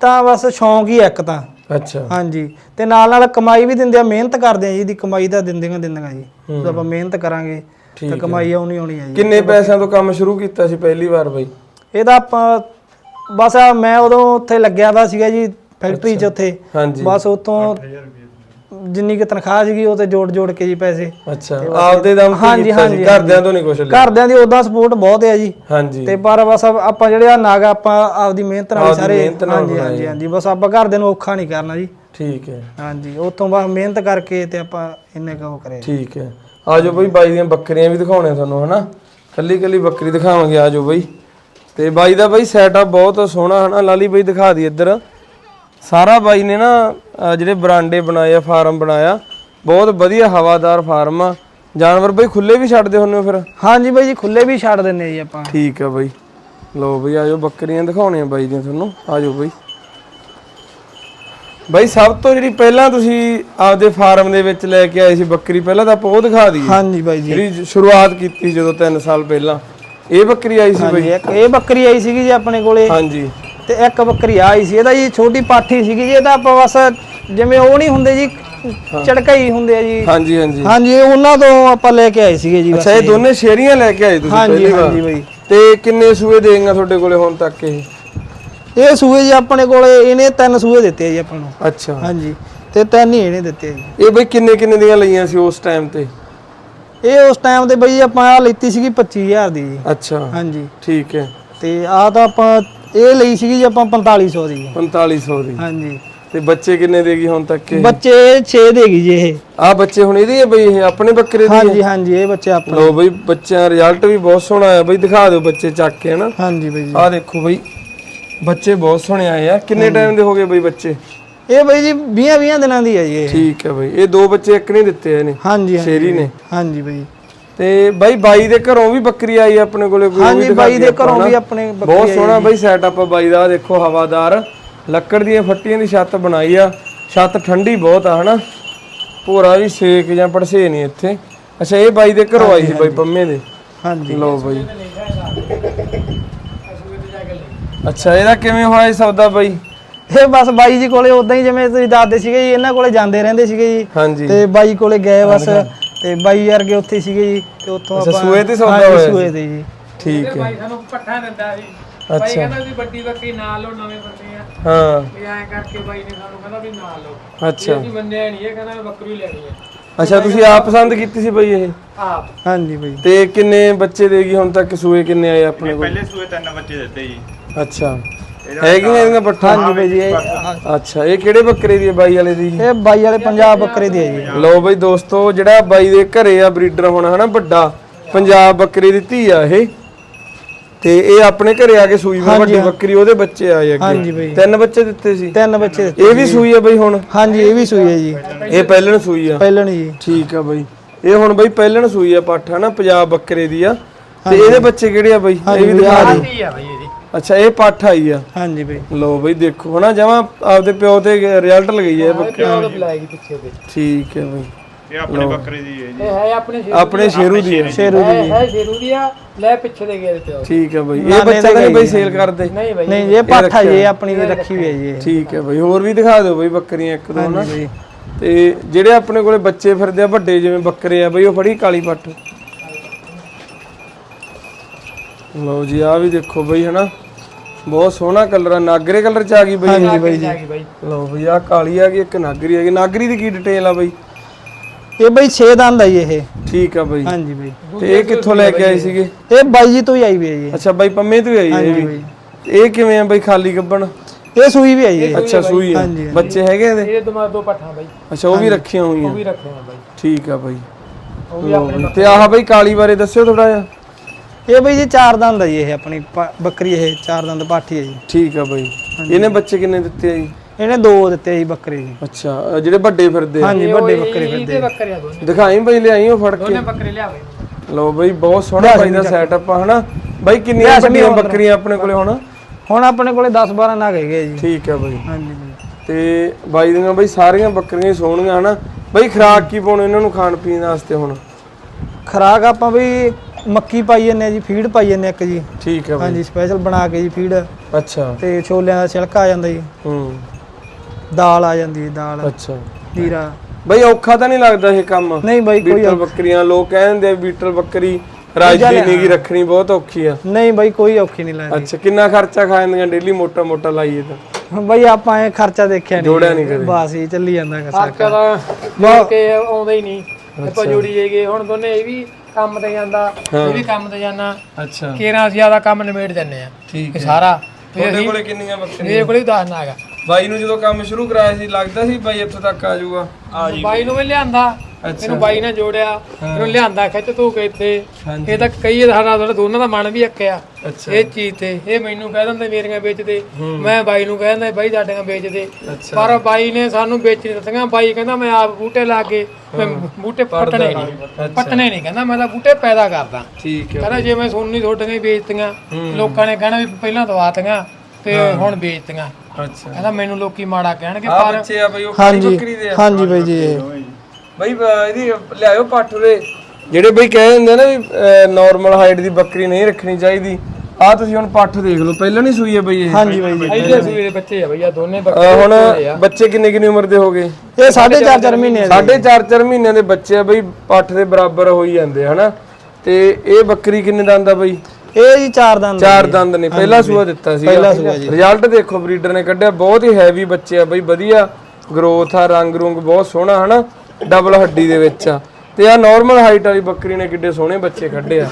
[SPEAKER 2] ਤਾਂ ਬਸ ਸ਼ੌਂਕ ਹੀ ਆ ਇੱਕ ਤਾਂ।
[SPEAKER 1] ਅੱਛਾ।
[SPEAKER 2] ਹਾਂਜੀ। ਤੇ ਨਾਲ ਨਾਲ ਕਮਾਈ ਵੀ ਦਿੰਦੇ ਆ ਮਿਹਨਤ ਕਰਦੇ ਆ ਜੀ ਦੀ ਕਮਾਈ ਤਾਂ ਦਿੰਦੀਆਂ ਦਿੰਦੀਆਂ ਜੀ। ਜਦੋਂ ਆਪਾਂ ਮਿਹਨਤ ਕਰਾਂਗੇ ਤਾਂ ਕਮਾਈ ਆਉਣੀ ਆਉਣੀ ਆ ਜੀ।
[SPEAKER 1] ਕਿੰਨੇ ਪੈਸਿਆਂ ਤੋਂ ਕੰਮ ਸ਼ੁਰੂ ਕੀਤਾ ਸੀ ਪਹਿਲੀ ਵਾਰ ਬਈ?
[SPEAKER 2] ਇਹਦਾ ਆਪਾਂ ਬਸ ਆ ਮੈਂ ਉਦੋਂ ਉੱਥੇ ਲੱਗਿਆ ਵਾ ਸੀਗਾ ਜੀ ਫੈਕਟਰੀ 'ਚ ਉੱਥੇ। ਬਸ ਉਤੋਂ ਜਿੰਨੀ ਕੁ ਤਨਖਾਹ ਸੀਗੀ ਉਹ ਤੇ ਜੋੜ ਜੋੜ ਕੇ ਜੀ ਪੈਸੇ।
[SPEAKER 1] ਅੱਛਾ ਆਪਦੇ ਦਮ ਤੇ
[SPEAKER 2] ਹਾਂਜੀ,
[SPEAKER 1] ਕੀਤਾ ਸੀ
[SPEAKER 2] ਹਾਂਜੀ,
[SPEAKER 1] ਘਰਦਿਆਂ ਤੋਂ ਨਹੀਂ ਕੁਛ ਲਿਆ।
[SPEAKER 2] ਘਰਦਿਆਂ ਦੀ ਉਦਾਂ ਸਪੋਰਟ ਬਹੁਤ ਹੈ ਜੀ।
[SPEAKER 1] ਹਾਂਜੀ।
[SPEAKER 2] ਤੇ ਪਰ ਬਸ ਆਪ- ਆਪਾਂ ਜਿਹੜੇ ਆ ਨਾਗ ਆਪਾਂ ਆਪਦੀ ਮਿਹਨਤ ਨਾਲ ਹੀ
[SPEAKER 1] ਆਪਦੀ
[SPEAKER 2] ਸਾਰੇ
[SPEAKER 1] ਮਿਹਨਤ ਨਾਲ
[SPEAKER 2] ਹਾਂਜੀ ਹਾਂਜੀ ਹਾਂਜੀ। ਬਸ ਆਪਾਂ ਘਰਦਿਆਂ ਨੂੰ ਔਖਾ ਨਹੀਂ ਕਰਨਾ ਜੀ।
[SPEAKER 1] ਠੀਕ ਹੈ।
[SPEAKER 2] ਹਾਂਜੀ ਉੱਥੋਂ ਬਸ ਮਿਹਨਤ ਕਰਕੇ ਤੇ ਆਪਾਂ ਇੰਨੇ ਕੁ ਉਹ ਕਰੇ
[SPEAKER 1] ਠੀਕ ਹੈ। ਆਜੋ ਬਈ ਬਾਈ ਦੀਆਂ ਬੱਕਰੀਆਂ ਵੀ ਦਿਖਾਉਣੇ ਤੁਹਾਨੂੰ ਹਨਾ? ਕੱਲੀ ਕੱਲੀ ਬੱਕਰੀ ਦਿਖਾਵਾਂਗੇ ਆਜੋ ਬਈ। ਤੇ ਬਾਈ ਦਾ ਬਈ ਸੈਟਅਪ ਬਹੁਤ ਸੋਹਣਾ ਹਨਾ? ਲਾਲੀ ਬਈ ਦਿਖਾ ਦੀ ਇੱਧਰ। ਸਾਰਾ ਬਾਈ ਨੇ ਨਾ ਅਹ ਜਿਹੜੇ ਬਰਾਂਡੇ ਬਣਾਏ ਆ ਫਾਰਮ ਬਣਾਇਆ ਬਹੁਤ ਵਧੀਆ ਹਵਾਦਾਰ ਫਾਰਮ ਆ। ਜਾਨਵਰ ਬਈ ਖੁੱਲੇ ਵੀ ਛੱਡਦੇ ਹੁੰਦੇ ਹੋ ਫਿਰ?
[SPEAKER 2] ਹਾਂਜੀ ਬਾਈ ਜੀ ਖੁੱਲੇ ਵੀ ਛੱਡ ਦਿੰਨੇ ਜੀ ਆਪਾਂ।
[SPEAKER 1] ਠੀਕ ਆ ਬਈ। ਲਓ ਬਈ ਆਜੋ ਬੱਕਰੀਆਂ ਦਿਖਾਉਣੀਆਂ ਬਾਈ ਦੀਆਂ ਤੁਹਾਨੂੰ। ਆਜੋ ਬਈ। ਬਈ ਸਭ ਤੋਂ ਜਿਹੜੀ ਪਹਿਲਾਂ ਤੁਸੀਂ ਆਪਦੇ ਫਾਰਮ ਦੇ ਵਿੱਚ ਲੈ ਕੇ ਆਏ ਸੀ ਬੱਕਰੀ ਪਹਿਲਾਂ ਤਾਂ ਆਪਾਂ ਉਹ ਦਿਖਾ ਦਈਏ।
[SPEAKER 2] ਹਾਂਜੀ ਬਾਈ ਜੀ।
[SPEAKER 1] ਜਿਹੜੀ ਸ਼ੁਰੂਆਤ ਕੀਤੀ ਜਦੋਂ 3 ਸਾਲ ਪਹਿਲਾਂ। ਇਹ ਬੱਕਰੀ ਆਈ ਸੀ ਬਈ?
[SPEAKER 2] ਹਾਂਜੀ ਇੱਕ ਇਹ ਬੱਕਰੀ ਆਈ ਸੀਗੀ ਜੀ ਆਪਣੇ ਕੋਲੇ।
[SPEAKER 1] ਹਾਂਜੀ।
[SPEAKER 2] ਤੇ ਇੱਕ ਬੱਕਰੀ ਆਈ ਸੀ ਇਹਦਾ ਜੀ ਛੋਟੀ ਪਾਠੀ ਸੀਗੀ ਜੀ ਇਹਦਾ ਆਪਾਂ ਬਸ ਜਿਵੇਂ ਉਹ ਨਹੀਂ ਹੁੰਦੇ ਜੀ ਝੜਕਾਈ ਹੁੰਦੇ ਆ ਜੀ।
[SPEAKER 1] ਹਾਂਜੀ ਹਾਂਜੀ।
[SPEAKER 2] ਹਾਂਜੀ ਇਹ ਉਹਨਾਂ ਤੋਂ ਆਪਾਂ ਲੈ ਕੇ ਆਏ ਸੀਗੇ ਜੀ
[SPEAKER 1] ਅੱਛਾ ਇਹ ਦੋਨੇ ਸ਼ੇਰੀਆਂ ਲੈ ਕੇ ਆਏ ਤੁਸੀਂ
[SPEAKER 2] ਹਾਂਜੀ ਹਾਂਜੀ ਬਾਈ।
[SPEAKER 1] ਤੇ ਕਿੰਨੇ ਸੂਏ ਦੇਂਗਾ ਤੁਹਾਡੇ ਕੋਲੇ ਹੁਣ ਤੱਕ ਇਹ?
[SPEAKER 2] ਇਹ ਸੂਏ ਜੀ ਆਪਣੇ ਕੋਲੇ ਇਹਨੇ ਤਿੰਨ ਸੂਏ ਦਿੱਤੇ ਆ ਜੀ ਆਪਾਂ ਨੂੰ।
[SPEAKER 1] ਅੱਛਾ।
[SPEAKER 2] ਹਾਂਜੀ ਤੇ ਤਿੰਨ ਹੀ ਇਹਨੇ ਦਿੱਤੇ ਜੀ।
[SPEAKER 1] ਇਹ ਬਈ ਕਿੰਨੇ ਕਿੰਨੇ ਦੀਆਂ ਲਈਆਂ ਸੀ ਉਸ ਟਾਈਮ ਤੇ?
[SPEAKER 2] ਇਹ ਉਸ ਟਾਈਮ ਤੇ ਬਈ ਆਪਾਂ ਆ ਲੈਤੀ ਸੀਗੀ 25000 ਦੀ ਜੀ।
[SPEAKER 1] ਅੱਛਾ।
[SPEAKER 2] ਹਾਂਜੀ।
[SPEAKER 1] ਠੀਕ ਹੈ।
[SPEAKER 2] ਤੇ ਆ ਤਾਂ ਆਪਾਂ ਇਹ ਲਈ ਸੀਗੀ ਜੀ ਆਪਾਂ 4500 ਦੀ। ਜੀ
[SPEAKER 1] 4500 ਦੀ।
[SPEAKER 2] ਹਾਂਜੀ।
[SPEAKER 1] ਤੇ ਬੱਚੇ ਕਿੰਨੇ ਦੇਗੀ ਹੁਣ ਤੱਕ ਇਹ?
[SPEAKER 2] ਬੱਚੇ 6 ਦੇਗੀ ਜੀ ਇਹ।
[SPEAKER 1] ਆ ਬੱਚੇ ਹੁਣ ਇਹਦੀ ਹੈ ਬਈ ਇਹ ਆਪਣੇ ਬੱਕਰੇ ਦੀ
[SPEAKER 2] ਹਾਂਜੀ ਹਾਂਜੀ ਇਹ ਬੱਚੇ ਆਪਣੇ।
[SPEAKER 1] ਲੋ ਬਈ ਬੱਚਿਆਂ ਦਾ ਰਿਜ਼ਲਟ ਵੀ ਬਹੁਤ ਸੋਹਣਾ ਆਇਆ ਬਈ ਦਿਖਾ ਦਿਓ ਬੱਚੇ ਚੱਕ ਕੇ ਹਨਾ?
[SPEAKER 2] ਹਾਂਜੀ ਬਈ ਜੀ।
[SPEAKER 1] ਆ ਦੇਖੋ ਬਈ ਬੱਚੇ ਬਹੁਤ ਸੋਹਣੇ ਆਏ ਆ। ਕਿੰਨੇ ਟਾਈਮ ਦੇ ਹੋ ਗਏ ਬਈ ਬੱਚੇ?
[SPEAKER 2] ਇਹ ਬਈ ਜੀ 20 20 ਦਿਨਾਂ ਦੀ ਹੈ ਜੀ ਇਹ।
[SPEAKER 1] ਠੀਕ ਹੈ ਬਈ ਇਹ ਦੋ ਬੱਚੇ ਇੱਕ ਨਹੀਂ ਦਿੱਤੇ ਇਹਨੇ।
[SPEAKER 2] ਹਾਂਜੀ ਹਾਂਜੀ
[SPEAKER 1] ਸ਼ੇਰੀ ਨੇ।
[SPEAKER 2] ਹਾਂਜੀ ਬਈ।
[SPEAKER 1] ਤੇ ਬਾਈ ਬਾਈ ਦੇ ਘਰੋਂ ਵੀ ਬੱਕਰੀ ਆਈ ਆਪਣੇ ਕੋਲੇ ਕੋਈ
[SPEAKER 2] ਹਾਂਜੀ ਬਾਈ ਦੇ ਘਰੋਂ। ਵੀ ਆਪਣੇ ਬੱਕਰੀ
[SPEAKER 1] ਬਹੁਤ ਸੋਹਣਾ ਬਾਈ ਸੈਟਅਪ ਬਾਈ ਦਾ ਦੇਖੋ ਹਵਾਦਾਰ। ਲੱਕੜ ਦੀਆਂ ਫੱਟੀਆਂ ਦੀ ਛੱਤ ਬਣਾਈ ਆ। ਛੱਤ ਠੰਡੀ ਬਹੁਤ ਆ ਹਨਾ? ਭੋਰਾ ਵੀ ਸੇਕ ਜਾਂ ਪੜਸੇ ਨਹੀਂ ਇੱਥੇ। ਅੱਛਾ ਇਹ ਬਾਈ ਦੇ ਘਰੋਂ ਆਈ ਸੀ ਬਾਈ ਪੰਮੇ ਦੇ।
[SPEAKER 2] ਹਾਂਜੀ।
[SPEAKER 1] ਲਓ ਬਾਈ। ਅੱਛਾ ਇਹਦਾ ਕਿਵੇਂ ਹੋਇਆ ਇਹ ਸੌਦਾ ਬਾਈ?
[SPEAKER 2] ਇਹ ਬਸ ਬਾਈ ਜੀ ਕੋਲੇ ਉਦਾਂ ਹੀ ਜਿਵੇਂ ਤੁਸੀਂ ਦੱਸਦੇ ਸੀਗੇ ਜੀ ਇਹਨਾਂ ਕੋਲੇ ਜਾਂਦੇ ਰਹਿੰਦੇ ਸੀਗੇ ਜੀ। ਤੇ ਬਾਈ ਕੋਲੇ ਗਏ ਬਸ। ਤੇ ਬਾਈ ਵਰਗੇ ਉੱਥੇ ਸੀਗੇ ਜੀ ਤੇ ਉੱਥੋਂ
[SPEAKER 1] ਅੱਛਾ,
[SPEAKER 2] ਆਪਾਂ
[SPEAKER 1] ਸੂਏ ਤੇ ਸੌਦਾ
[SPEAKER 2] ਹਾਂਜੀ,
[SPEAKER 1] ਹੋਇਆ ਸੀ।
[SPEAKER 2] ਸੂਏ ਤੇ ਜੀ।
[SPEAKER 1] ਠੀਕ ਹੈ।
[SPEAKER 3] ਭਾਈ ਸਾਨੂੰ ਪੱਠਾ ਦਿੰਦਾ ਸੀ। ਭਾਈ ਕਹਿੰਦਾ ਵੀ ਵੱਡੀ ਬੱਕਰੀ ਨਾਲ ਲਓ ਨਵੇਂ ਬੰਦੇ ਆ।
[SPEAKER 1] ਹਾਂ।
[SPEAKER 3] ਵੀ ਐਂ ਕਰਕੇ ਬਾਈ ਨੇ ਸਾਨੂੰ ਕਹਿੰਦਾ ਵੀ ਨਾਲ ਲਓ।
[SPEAKER 1] ਅੱਛਾ।
[SPEAKER 3] ਅਸੀਂ ਮੰਨਿਆ ਨਹੀਂ ਇਹ ਕਹਿੰਦਾ ਵੀ ਬੱਕਰੀ ਲੈਣੀ ਹੈ
[SPEAKER 1] ਅੱਛਾ ਤੁਸੀਂ ਆਪ ਪਸੰਦ ਕੀਤੀ ਸੀ ਬਾਈ ਇਹ?
[SPEAKER 3] ਆਪ।
[SPEAKER 2] ਹਾਂਜੀ ਬਾਈ।
[SPEAKER 1] ਤੇ ਕਿੰਨੇ ਬੱਚੇ ਦੇਗੀ ਹੁਣ ਤੱਕ? ਸੂਏ ਕਿੰਨੇ ਆਏ ਆਪਣੇ ਕੋਲ?
[SPEAKER 4] ਪਹਿਲੇ ਸੂਏ ਤਿੰਨ ਬੱਚੇ ਦਿੱਤੇ ਜੀ।
[SPEAKER 1] ਅੱਛਾ। ਹੈਗੀਆਂ ਇਹਦੀਆਂ ਪੱਠਾਂ
[SPEAKER 2] ਹਾਂਜੀ ਬਾਈ ਜੀ? ਇਹ
[SPEAKER 1] ਅੱਛਾ ਇਹ ਕਿਹੜੇ ਬੱਕਰੇ ਦੀ ਹੈ ਬਾਈ ਵਾਲੇ ਦੀ?
[SPEAKER 2] ਇਹ ਬਾਈ ਵਾਲੇ ਪੰਜਾਬ ਬੱਕਰੇ ਦੀ ਹੈ ਜੀ।
[SPEAKER 1] ਲਓ ਬਾਈ ਦੋਸਤੋ ਜਿਹੜਾ ਬਾਈ ਦੇ ਘਰੇ ਆ ਬਰੀਡਰ ਹੋਣਾ ਹਨਾ ਵੱਡਾ ਪੰਜਾਬ ਬੱਕਰੀ ਦੀ ਧੀ ਆ ਇਹ। ਤੇ ਇਹ ਆਪਣੇ ਘਰੇ ਆ ਕੇ ਸੂਈ ਵੀ ਵੱਡੀ ਬੱਕਰੀ ਉਹਦੇ ਬੱਚੇ ਆਏ
[SPEAKER 2] ਹਾਂਜੀ
[SPEAKER 1] ਅੱਗੇ।
[SPEAKER 2] ਬਾਈ।
[SPEAKER 1] ਤਿੰਨ ਬੱਚੇ ਦਿੱਤੇ ਸੀ?
[SPEAKER 2] ਤਿੰਨ ਬੱਚੇ ਦਿੱਤੇ
[SPEAKER 1] ਇਹ ਵੀ ਸੂਈ ਆ ਬਾਈ ਹੁਣ?
[SPEAKER 2] ਹਾਂਜੀ ਇਹ ਵੀ ਸੂਈ ਹੈ ਜੀ।
[SPEAKER 1] ਇਹ ਪਹਿਲਣ ਸੂਈ ਆ।
[SPEAKER 2] ਪਹਿਲਣ ਜੀ।
[SPEAKER 1] ਠੀਕ ਆ ਬਾਈ। ਇਹ ਹੁਣ ਬਾਈ ਪਹਿਲਣ ਸੂਈ ਆ ਪੱਠ ਹਨਾ ਪੰਜਾਬ ਬੱਕਰੇ ਦੀ ਆ। ਤੇ ਇਹਦੇ ਬੱਚੇ ਕਿਹੜੇ ਆ ਬਾਈ? ਇਹ ਵੀ ਦਿਖਾ ਦੇ ਅੱਛਾ ਇਹ ਪੱਠ ਆਈ ਆ।
[SPEAKER 2] ਹਾਂਜੀ ਬਾਈ।
[SPEAKER 1] ਲਓ ਬਾਈ ਦੇਖੋ। ਹਨਾ ਜਮਾ ਆਪਦੇ ਪਿਓ ਤੇ ਰਿਜ਼ਲਟ ਲਗਈ ਹੈ ਬੱਕਰੀ।
[SPEAKER 3] ਤੋਂ ਬੁਲਾਏਗੀ ਪਿੱਛੇ ਤੇ।
[SPEAKER 1] ਠੀਕ ਹੈ ਬਾਈ।
[SPEAKER 4] ਇਹ ਆਪਣੇ ਬੱਕਰੇ ਦੀ ਹੈ ਜੀ।
[SPEAKER 3] ਇਹ ਹੈ ਆਪਣੇ ਸ਼ੇਰੂ
[SPEAKER 1] ਆਪਣੇ ਸ਼ੇਰੂ ਦੀ ਹੈ
[SPEAKER 2] ਸ਼ੇਰੂ
[SPEAKER 3] ਹੈ ਹੈ ਸ਼ੇਰੂ ਦੀ ਆ। ਲੈ ਪਿੱਛੇ ਦੇ ਗਏ ਤੇ
[SPEAKER 1] ਠੀਕ ਹੈ ਬਾਈ। ਇਹ ਬੱਚਾ ਤਾਂ ਨਹੀਂ ਬਾਈ ਸੇਲ ਕਰਦੇ।
[SPEAKER 3] ਨਹੀਂ ਬਾਈ।
[SPEAKER 2] ਨਹੀਂ ਇਹ ਪਾਠਾ ਜੀ ਇਹ ਆਪਣੀ ਰੱਖੀ ਹੋਈ ਹੈ ਜੀ।
[SPEAKER 1] ਠੀਕ ਹੈ ਬਾਈ। ਹੋਰ ਵੀ ਦਿਖਾ ਦਿਓ ਬਾਈ ਬੱਕਰੀਆਂ ਇੱਕ ਦੋ ਨਾ ਤੇ ਜਿਹੜੇ ਆਪਣੇ ਕੋਲੇ ਬੱਚੇ ਫਿਰਦੇ ਆ ਵੱਡੇ ਜਿਵੇਂ ਬੱਕਰੇ ਆ ਬਾਈ ਉਹ ਫੜੀ ਕਾਲੀ ਪੱਟ ਲਓ ਜੀ ਆ ਵੀ ਦੇਖੋ ਬਾਈ ਹਨਾ? ਬਹੁਤ ਸੋਹਣਾ ਕਲਰ ਆ ਨਾਗਰੇ ਕਲਰ ਚ ਆ ਗਈ ਬਾਈ।
[SPEAKER 3] ਹਾਂਜੀ ਬਾਈ ਜੀ। ਬਾਈ।
[SPEAKER 1] ਲਓ ਬਈ ਆ ਕਾਲੀ ਆ ਗਈ ਇੱਕ ਨਾਗਰੀ ਆ ਗਈ। ਨਾਗਰੀ ਦੀ ਕੀ ਡਿਟੇਲ ਆ ਬਾਈ?
[SPEAKER 2] ਇਹ ਬਾਈ 6 ਦੰਦ ਆ ਜੀ ਇਹ।
[SPEAKER 1] ਠੀਕ ਆ ਬਾਈ।
[SPEAKER 2] ਹਾਂਜੀ ਬਾਈ।
[SPEAKER 1] ਤੇ ਇਹ ਕਿੱਥੋਂ ਲੈ ਕੇ ਆਏ ਸੀਗੇ?
[SPEAKER 2] ਇਹ ਬਾਈ ਜੀ ਤੋਂ ਹੀ ਆਈ ਵੀ ਹੈ ਜੀ।
[SPEAKER 1] ਅੱਛਾ ਬਾਈ ਪੰਮੇ ਤੋਂ ਹੀ ਆਈ ਹੈ ਇਹ
[SPEAKER 2] ਹਾਂਜੀ
[SPEAKER 1] ਵੀ?
[SPEAKER 2] ਬਾਈ।
[SPEAKER 1] ਇਹ ਕਿਵੇਂ ਆ ਬਾਈ ਖਾਲੀ ਗੱਬਣ?
[SPEAKER 2] ਇਹ ਸੂਈ ਵੀ ਆਈ ਹੈ।
[SPEAKER 1] ਅੱਛਾ ਸੂਈ ਆ।
[SPEAKER 2] ਹਾਂਜੀ।
[SPEAKER 1] ਬੱਚੇ ਹੈਗੇ ਇਹਦੇ?
[SPEAKER 3] ਇਹ ਦਮਾ ਦੋ ਪੱਠਾ ਬਾਈ।
[SPEAKER 1] ਅੱਛਾ ਉਹ ਵੀ ਰੱਖੀਆਂ
[SPEAKER 3] ਉਹ
[SPEAKER 1] ਹੋਈਆਂ
[SPEAKER 3] ਵੀ ਰੱਖੇ ਆ ਬਾਈ।
[SPEAKER 1] ਠੀਕ ਆ ਬਾਈ।
[SPEAKER 3] ਉਹ ਵੀ ਆਪਣੇ
[SPEAKER 1] ਤੇ ਆਹ ਬਾਈ ਕਾਲੀ ਬਾਰੇ ਦੱਸਿਓ ਥੋੜਾ ਜਿਹਾ।
[SPEAKER 2] ਇਹ ਬਾਈ ਜੀ ਚਾਰ ਦੰਦ ਆ ਜੀ ਇਹ ਆਪਣੀ ਪ- ਬੱਕਰੀ ਇਹ ਚਾਰ ਦੰਦ ਪਾਠੀ ਹੈ ਜੀ।
[SPEAKER 1] ਠੀਕ ਆ ਬਾਈ। ਇਹਨੇ ਬੱਚੇ ਕਿੰਨੇ ਦਿੱਤੇ ਆ ਜੀ?
[SPEAKER 2] ਇਹਨੇ ਦੋ ਦਿੱਤੇ ਜੀ ਬੱਕਰੇ ਜੀ
[SPEAKER 1] ਅੱਛਾ ਜਿਹੜੇ ਵੱਡੇ ਫਿਰਦੇ ਆ।
[SPEAKER 2] ਹਾਂਜੀ ਵੱਡੇ ਬੱਕਰੇ
[SPEAKER 3] ਇਹਦੇ
[SPEAKER 2] ਫਿਰਦੇ
[SPEAKER 3] ਬੱਕਰੇ ਆ ਦੋਨੇ।
[SPEAKER 1] ਦਿਖਾਈ ਬਈ ਲਿਆਈ ਉਹ ਫੜ ਕੇ।
[SPEAKER 3] ਦੋਨੇ ਬੱਕਰੇ ਲਿਆਵੇ।
[SPEAKER 1] ਲਓ ਬਈ ਬਹੁਤ ਸੋਹਣਾ ਬਾਈ ਦਾ ਸੈਟਅਪ ਆ ਹਨਾ? ਬਾਈ ਕਿੰਨੀਆਂ ਵੱਡੀਆਂ ਬੱਕਰੀਆਂ ਆਪਣੇ ਕੋਲੇ ਹੁਣ?
[SPEAKER 2] ਹੁਣ ਆਪਣੇ ਕੋਲੇ 10 12 ਨਗ ਹੈਗੇ ਜੀ।
[SPEAKER 1] ਠੀਕ ਹੈ ਬਾਈ।
[SPEAKER 2] ਹਾਂਜੀ। ਬਾਈ
[SPEAKER 1] ਤੇ ਬਾਈ ਦੀਆਂ ਬਈ ਸਾਰੀਆਂ ਬੱਕਰੀਆਂ ਹੀ ਸੋਹਣੀਆਂ ਹਨਾ? ਬਈ ਖਰਾਕ ਕੀ ਪਾਉਣੇ ਇਹਨਾਂ ਨੂੰ ਖਾਣ ਪੀਣ ਵਾਸਤੇ ਹੁਣ?
[SPEAKER 2] ਖਰਾਕ ਆਪਾਂ ਵੀ ਮੱਕੀ ਪਾਈ ਆ ਜੀ ਫੀਡ ਪਾਈ ਜੰਨੇ ਇੱਕ ਜੀ।
[SPEAKER 1] ਠੀਕ ਹੈ ਬਾਈ।
[SPEAKER 2] ਹਾਂਜੀ ਸਪੈਸ਼ਲ ਬਣਾ ਕੇ ਜੀ ਫੀਡ।
[SPEAKER 1] ਅੱਛਾ।
[SPEAKER 2] ਤੇ ਛੋਲਿਆਂ ਦਾ ਛਿਲਕਾ ਆ ਜਾਂਦਾ ਜੀ।
[SPEAKER 1] ਹੂੰ।
[SPEAKER 2] ਦਾਲ ਆ ਜਾਂਦੀ ਹੈ ਦਾਲ।
[SPEAKER 1] ਅੱਛਾ।
[SPEAKER 2] ਜੀਰਾ।
[SPEAKER 1] ਬਈ ਔਖਾ ਤਾਂ ਨਹੀਂ ਲੱਗਦਾ ਇਹ ਕੰਮ?
[SPEAKER 2] ਨਹੀਂ ਬਾਈ ਕੋਈ
[SPEAKER 1] ਬੀਟਲ ਬੱਕਰੀਆਂ ਲੋਕ ਕਹਿੰਦੇ ਆ ਬੀਟਲ ਬੱਕਰੀ ਰਾਜਦੀ ਨੀਗੀ ਰੱਖਣੀ ਬਹੁਤ ਔਖੀ ਆ।
[SPEAKER 2] ਨਹੀਂ ਬਾਈ ਕੋਈ ਔਖੀ ਨਹੀਂ ਲੱਗਦੀ।
[SPEAKER 1] ਅੱਛਾ ਕਿੰਨਾ ਖਰਚਾ ਖਾ ਜਾਂਦੀਆਂ ਡੇਲੀ ਮੋਟਾ ਮੋਟਾ ਲਾਈਏ ਤਾਂ?
[SPEAKER 2] ਬਾਈ ਆਪਾਂ ਇਹ ਖਰਚਾ ਦੇਖਿਆ ਨਹੀਂ।
[SPEAKER 1] ਜੋੜਿਆ ਨਹੀਂ ਕਦੇ।
[SPEAKER 2] ਬਸ ਹੀ ਚੱਲੀ ਜਾਂਦਾ ਕਸਾ
[SPEAKER 3] ਖਰਚਾ ਤਾਂ ਕੇ ਆਉਂਦਾ ਹੀ ਨਹੀਂ। ਆਪਾਂ ਜੋੜੀ ਜਾਈਏ ਹੁਣ ਦੋਨੇ ਇਹ ਵੀ ਕੰਮ ਤੇ ਜਾਂਦਾ ਇਹ ਵੀ ਕੰਮ ਤੇ ਜਾਣਾ
[SPEAKER 1] ਅੱਛਾ।
[SPEAKER 3] ਕੇਰਾਂ ਜ਼ਿਆਦਾ ਕੰਮ ਨਿਬੇੜ ਦਿੰਨੇ ਆ
[SPEAKER 1] ਠੀਕ
[SPEAKER 3] ਇਹ ਸਾਰਾ।
[SPEAKER 1] ਤੁਹਾਡੇ ਕੋਲੇ ਕਿੰਨੀਆਂ ਬੱਕਰੀਆਂ
[SPEAKER 3] ਮੇਰੇ ਕੋਲ ਵੀ ਦੱਸਣਾ ਹੈਗਾ।
[SPEAKER 1] ਬਾਈ ਨੂੰ ਜਦੋਂ ਕੰਮ ਸ਼ੁਰੂ ਕਰਾਇਆ ਸੀ ਲੱਗਦਾ ਸੀ ਬਾਈ ਇੱਥੋਂ ਤੱਕ ਆ ਜਾਊਗਾ?
[SPEAKER 3] ਬਾਈ ਨੂੰ ਵੀ ਲਿਆਂਦਾ। ਇਹਨੂੰ ਬਾਈ ਨੇ ਜੋੜਿਆ ਇਹਨੂੰ ਲਿਆਂਦਾ ਖਿੱਚ ਤੂੰ ਕੇ ਇੱਥੇ। ਇਹ ਤਾਂ ਕਈ ਸਾਡਾ ਸਾਡਾ ਦੋਨਾਂ ਦਾ ਮਨ ਵੀ ਅੱਕਿਆ ਇਹ ਚੀਜ਼ ਤੇ ਇਹ ਮੈਨੂੰ ਕਹਿ ਦਿੰਦੇ ਮੇਰੀਆਂ ਵੇਚ ਦੇ ਮੈਂ ਬਾਈ ਨੂੰ ਕਹਿ ਦਿੰਦਾ ਬਾਈ ਸਾਡੀਆਂ ਵੇਚ ਦੇ
[SPEAKER 1] ਅੱਛਾ।
[SPEAKER 3] ਪਰ ਬਾਈ ਨੇ ਸਾਨੂੰ ਵੇਚ ਨਹੀਂ ਦਿੱਤੀਆਂ। ਬਾਈ ਕਹਿੰਦਾ ਮੈਂ ਆਪ ਬੂਟੇ ਲਾ ਕੇ ਮੈਂ ਬੂਟੇ ਪੱਟਣੇ ਨਹੀਂ। ਪੱਟਣੇ ਨਹੀਂ ਕਹਿੰਦਾ ਮੈਂ ਤਾਂ ਬੂਟੇ ਪੈਦਾ ਕਰਦਾ।
[SPEAKER 1] ਠੀਕ ਹੈ
[SPEAKER 3] ਕਹਿੰਦਾ ਜੇ ਮੈਂ ਸੋਨੀ ਤੁਹਾਡੀਆਂ ਹੀ ਵੇਚਤੀਆਂ ਲੋਕਾਂ ਨੇ ਕਹਿਣਾ ਵੀ ਪਹਿਲਾਂ ਦਵਾਤੀਆਂ ਤੇ ਹੁਣ ਵੇਚਤੀਆਂ।
[SPEAKER 1] ਅੱਛਾ।
[SPEAKER 3] ਕਹਿੰਦਾ ਮੈਨੂੰ ਲੋਕੀ ਮਾੜਾ ਕਹਿਣਗੇ ਪਰ
[SPEAKER 1] ਬੱਚੇ ਆ ਬਈ ਉਹ ਕਿਹੜੀ
[SPEAKER 2] ਹਾਂਜੀ।
[SPEAKER 1] ਬੱਕਰੀ ਦੇ ਆ?
[SPEAKER 2] ਹਾਂਜੀ ਬਾਈ ਜੀ। ਇਹ।
[SPEAKER 1] ਬਈ ਇਹਦੀ ਲਿਆਇਓ ਪੱਠ ਦੇ ਜਿਹੜੇ ਬਈ ਕਹੇ ਹੁੰਦੇ ਨਾ ਵੀ ਨਾਰਮਲ ਹਾਈਟ ਦੀ ਬੱਕਰੀ ਨਹੀਂ ਰੱਖਣੀ ਚਾਹੀਦੀ। ਆ ਤੁਸੀਂ ਹੁਣ ਪੱਠ ਦੇਖ ਲਓ ਪਹਿਲਾਂ ਨਹੀਂ ਸੂਈ ਹੈ ਬਈ ਇਹ।
[SPEAKER 2] ਹਾਂਜੀ ਬਾਈ ਜੀ
[SPEAKER 3] ਇਹਦੇ ਸੂਏ ਦੇ ਬੱਚੇ ਆ ਭਈਆ ਦੋਨੇ ਬੱਕਰੇ
[SPEAKER 1] ਹੁਣ ਬੱਚੇ ਕਿੰਨੇ ਕਿੰਨੀ ਉਮਰ ਦੇ ਹੋ ਗਏ?
[SPEAKER 2] ਇਹ 4.5 4 ਮਹੀਨੇ ਦੇ।
[SPEAKER 1] ਸਾਢੇ ਚਾਰ ਚਾਰ ਮਹੀਨਿਆਂ ਦੇ ਬੱਚੇ ਆ ਬਈ ਪੱਠ ਦੇ ਬਰਾਬਰ ਹੋਈ ਜਾਂਦੇ ਹਨਾ? ਤੇ ਇਹ ਬੱਕਰੀ ਕਿੰਨੇ ਦੰਦ ਆ ਬਈ?
[SPEAKER 2] ਇਹ ਜੀ ਚਾਰ ਦੰਦ
[SPEAKER 1] ਚਾਰ ਦੰਦ ਨੇ ਪਹਿਲਾ ਸੂਆ ਦਿੱਤਾ ਸੀ
[SPEAKER 2] ਪਹਿਲਾ ਸੂਆ ਜੀ।
[SPEAKER 1] ਰਿਜ਼ਲਟ ਦੇਖੋ ਬਰੀਡਰ ਨੇ ਕੱਢਿਆ। ਬਹੁਤ ਹੀ ਹੈਵੀ ਬੱਚੇ ਆ ਬਈ ਵਧੀਆ। ਗਰੋਥ ਆ ਰੰਗ ਰੁੰਗ ਬਹੁਤ ਸੋਹਣਾ ਹਨਾ? ਡਬਲ ਹੱਡੀ ਦੇ ਵਿੱਚ ਆ। ਤੇ ਆ ਨਾਰਮਲ ਹਾਈਟ ਵਾਲੀ ਬੱਕਰੀ ਨੇ ਕਿੱਡੇ ਸੋਹਣੇ ਬੱਚੇ ਕੱਢੇ ਆ।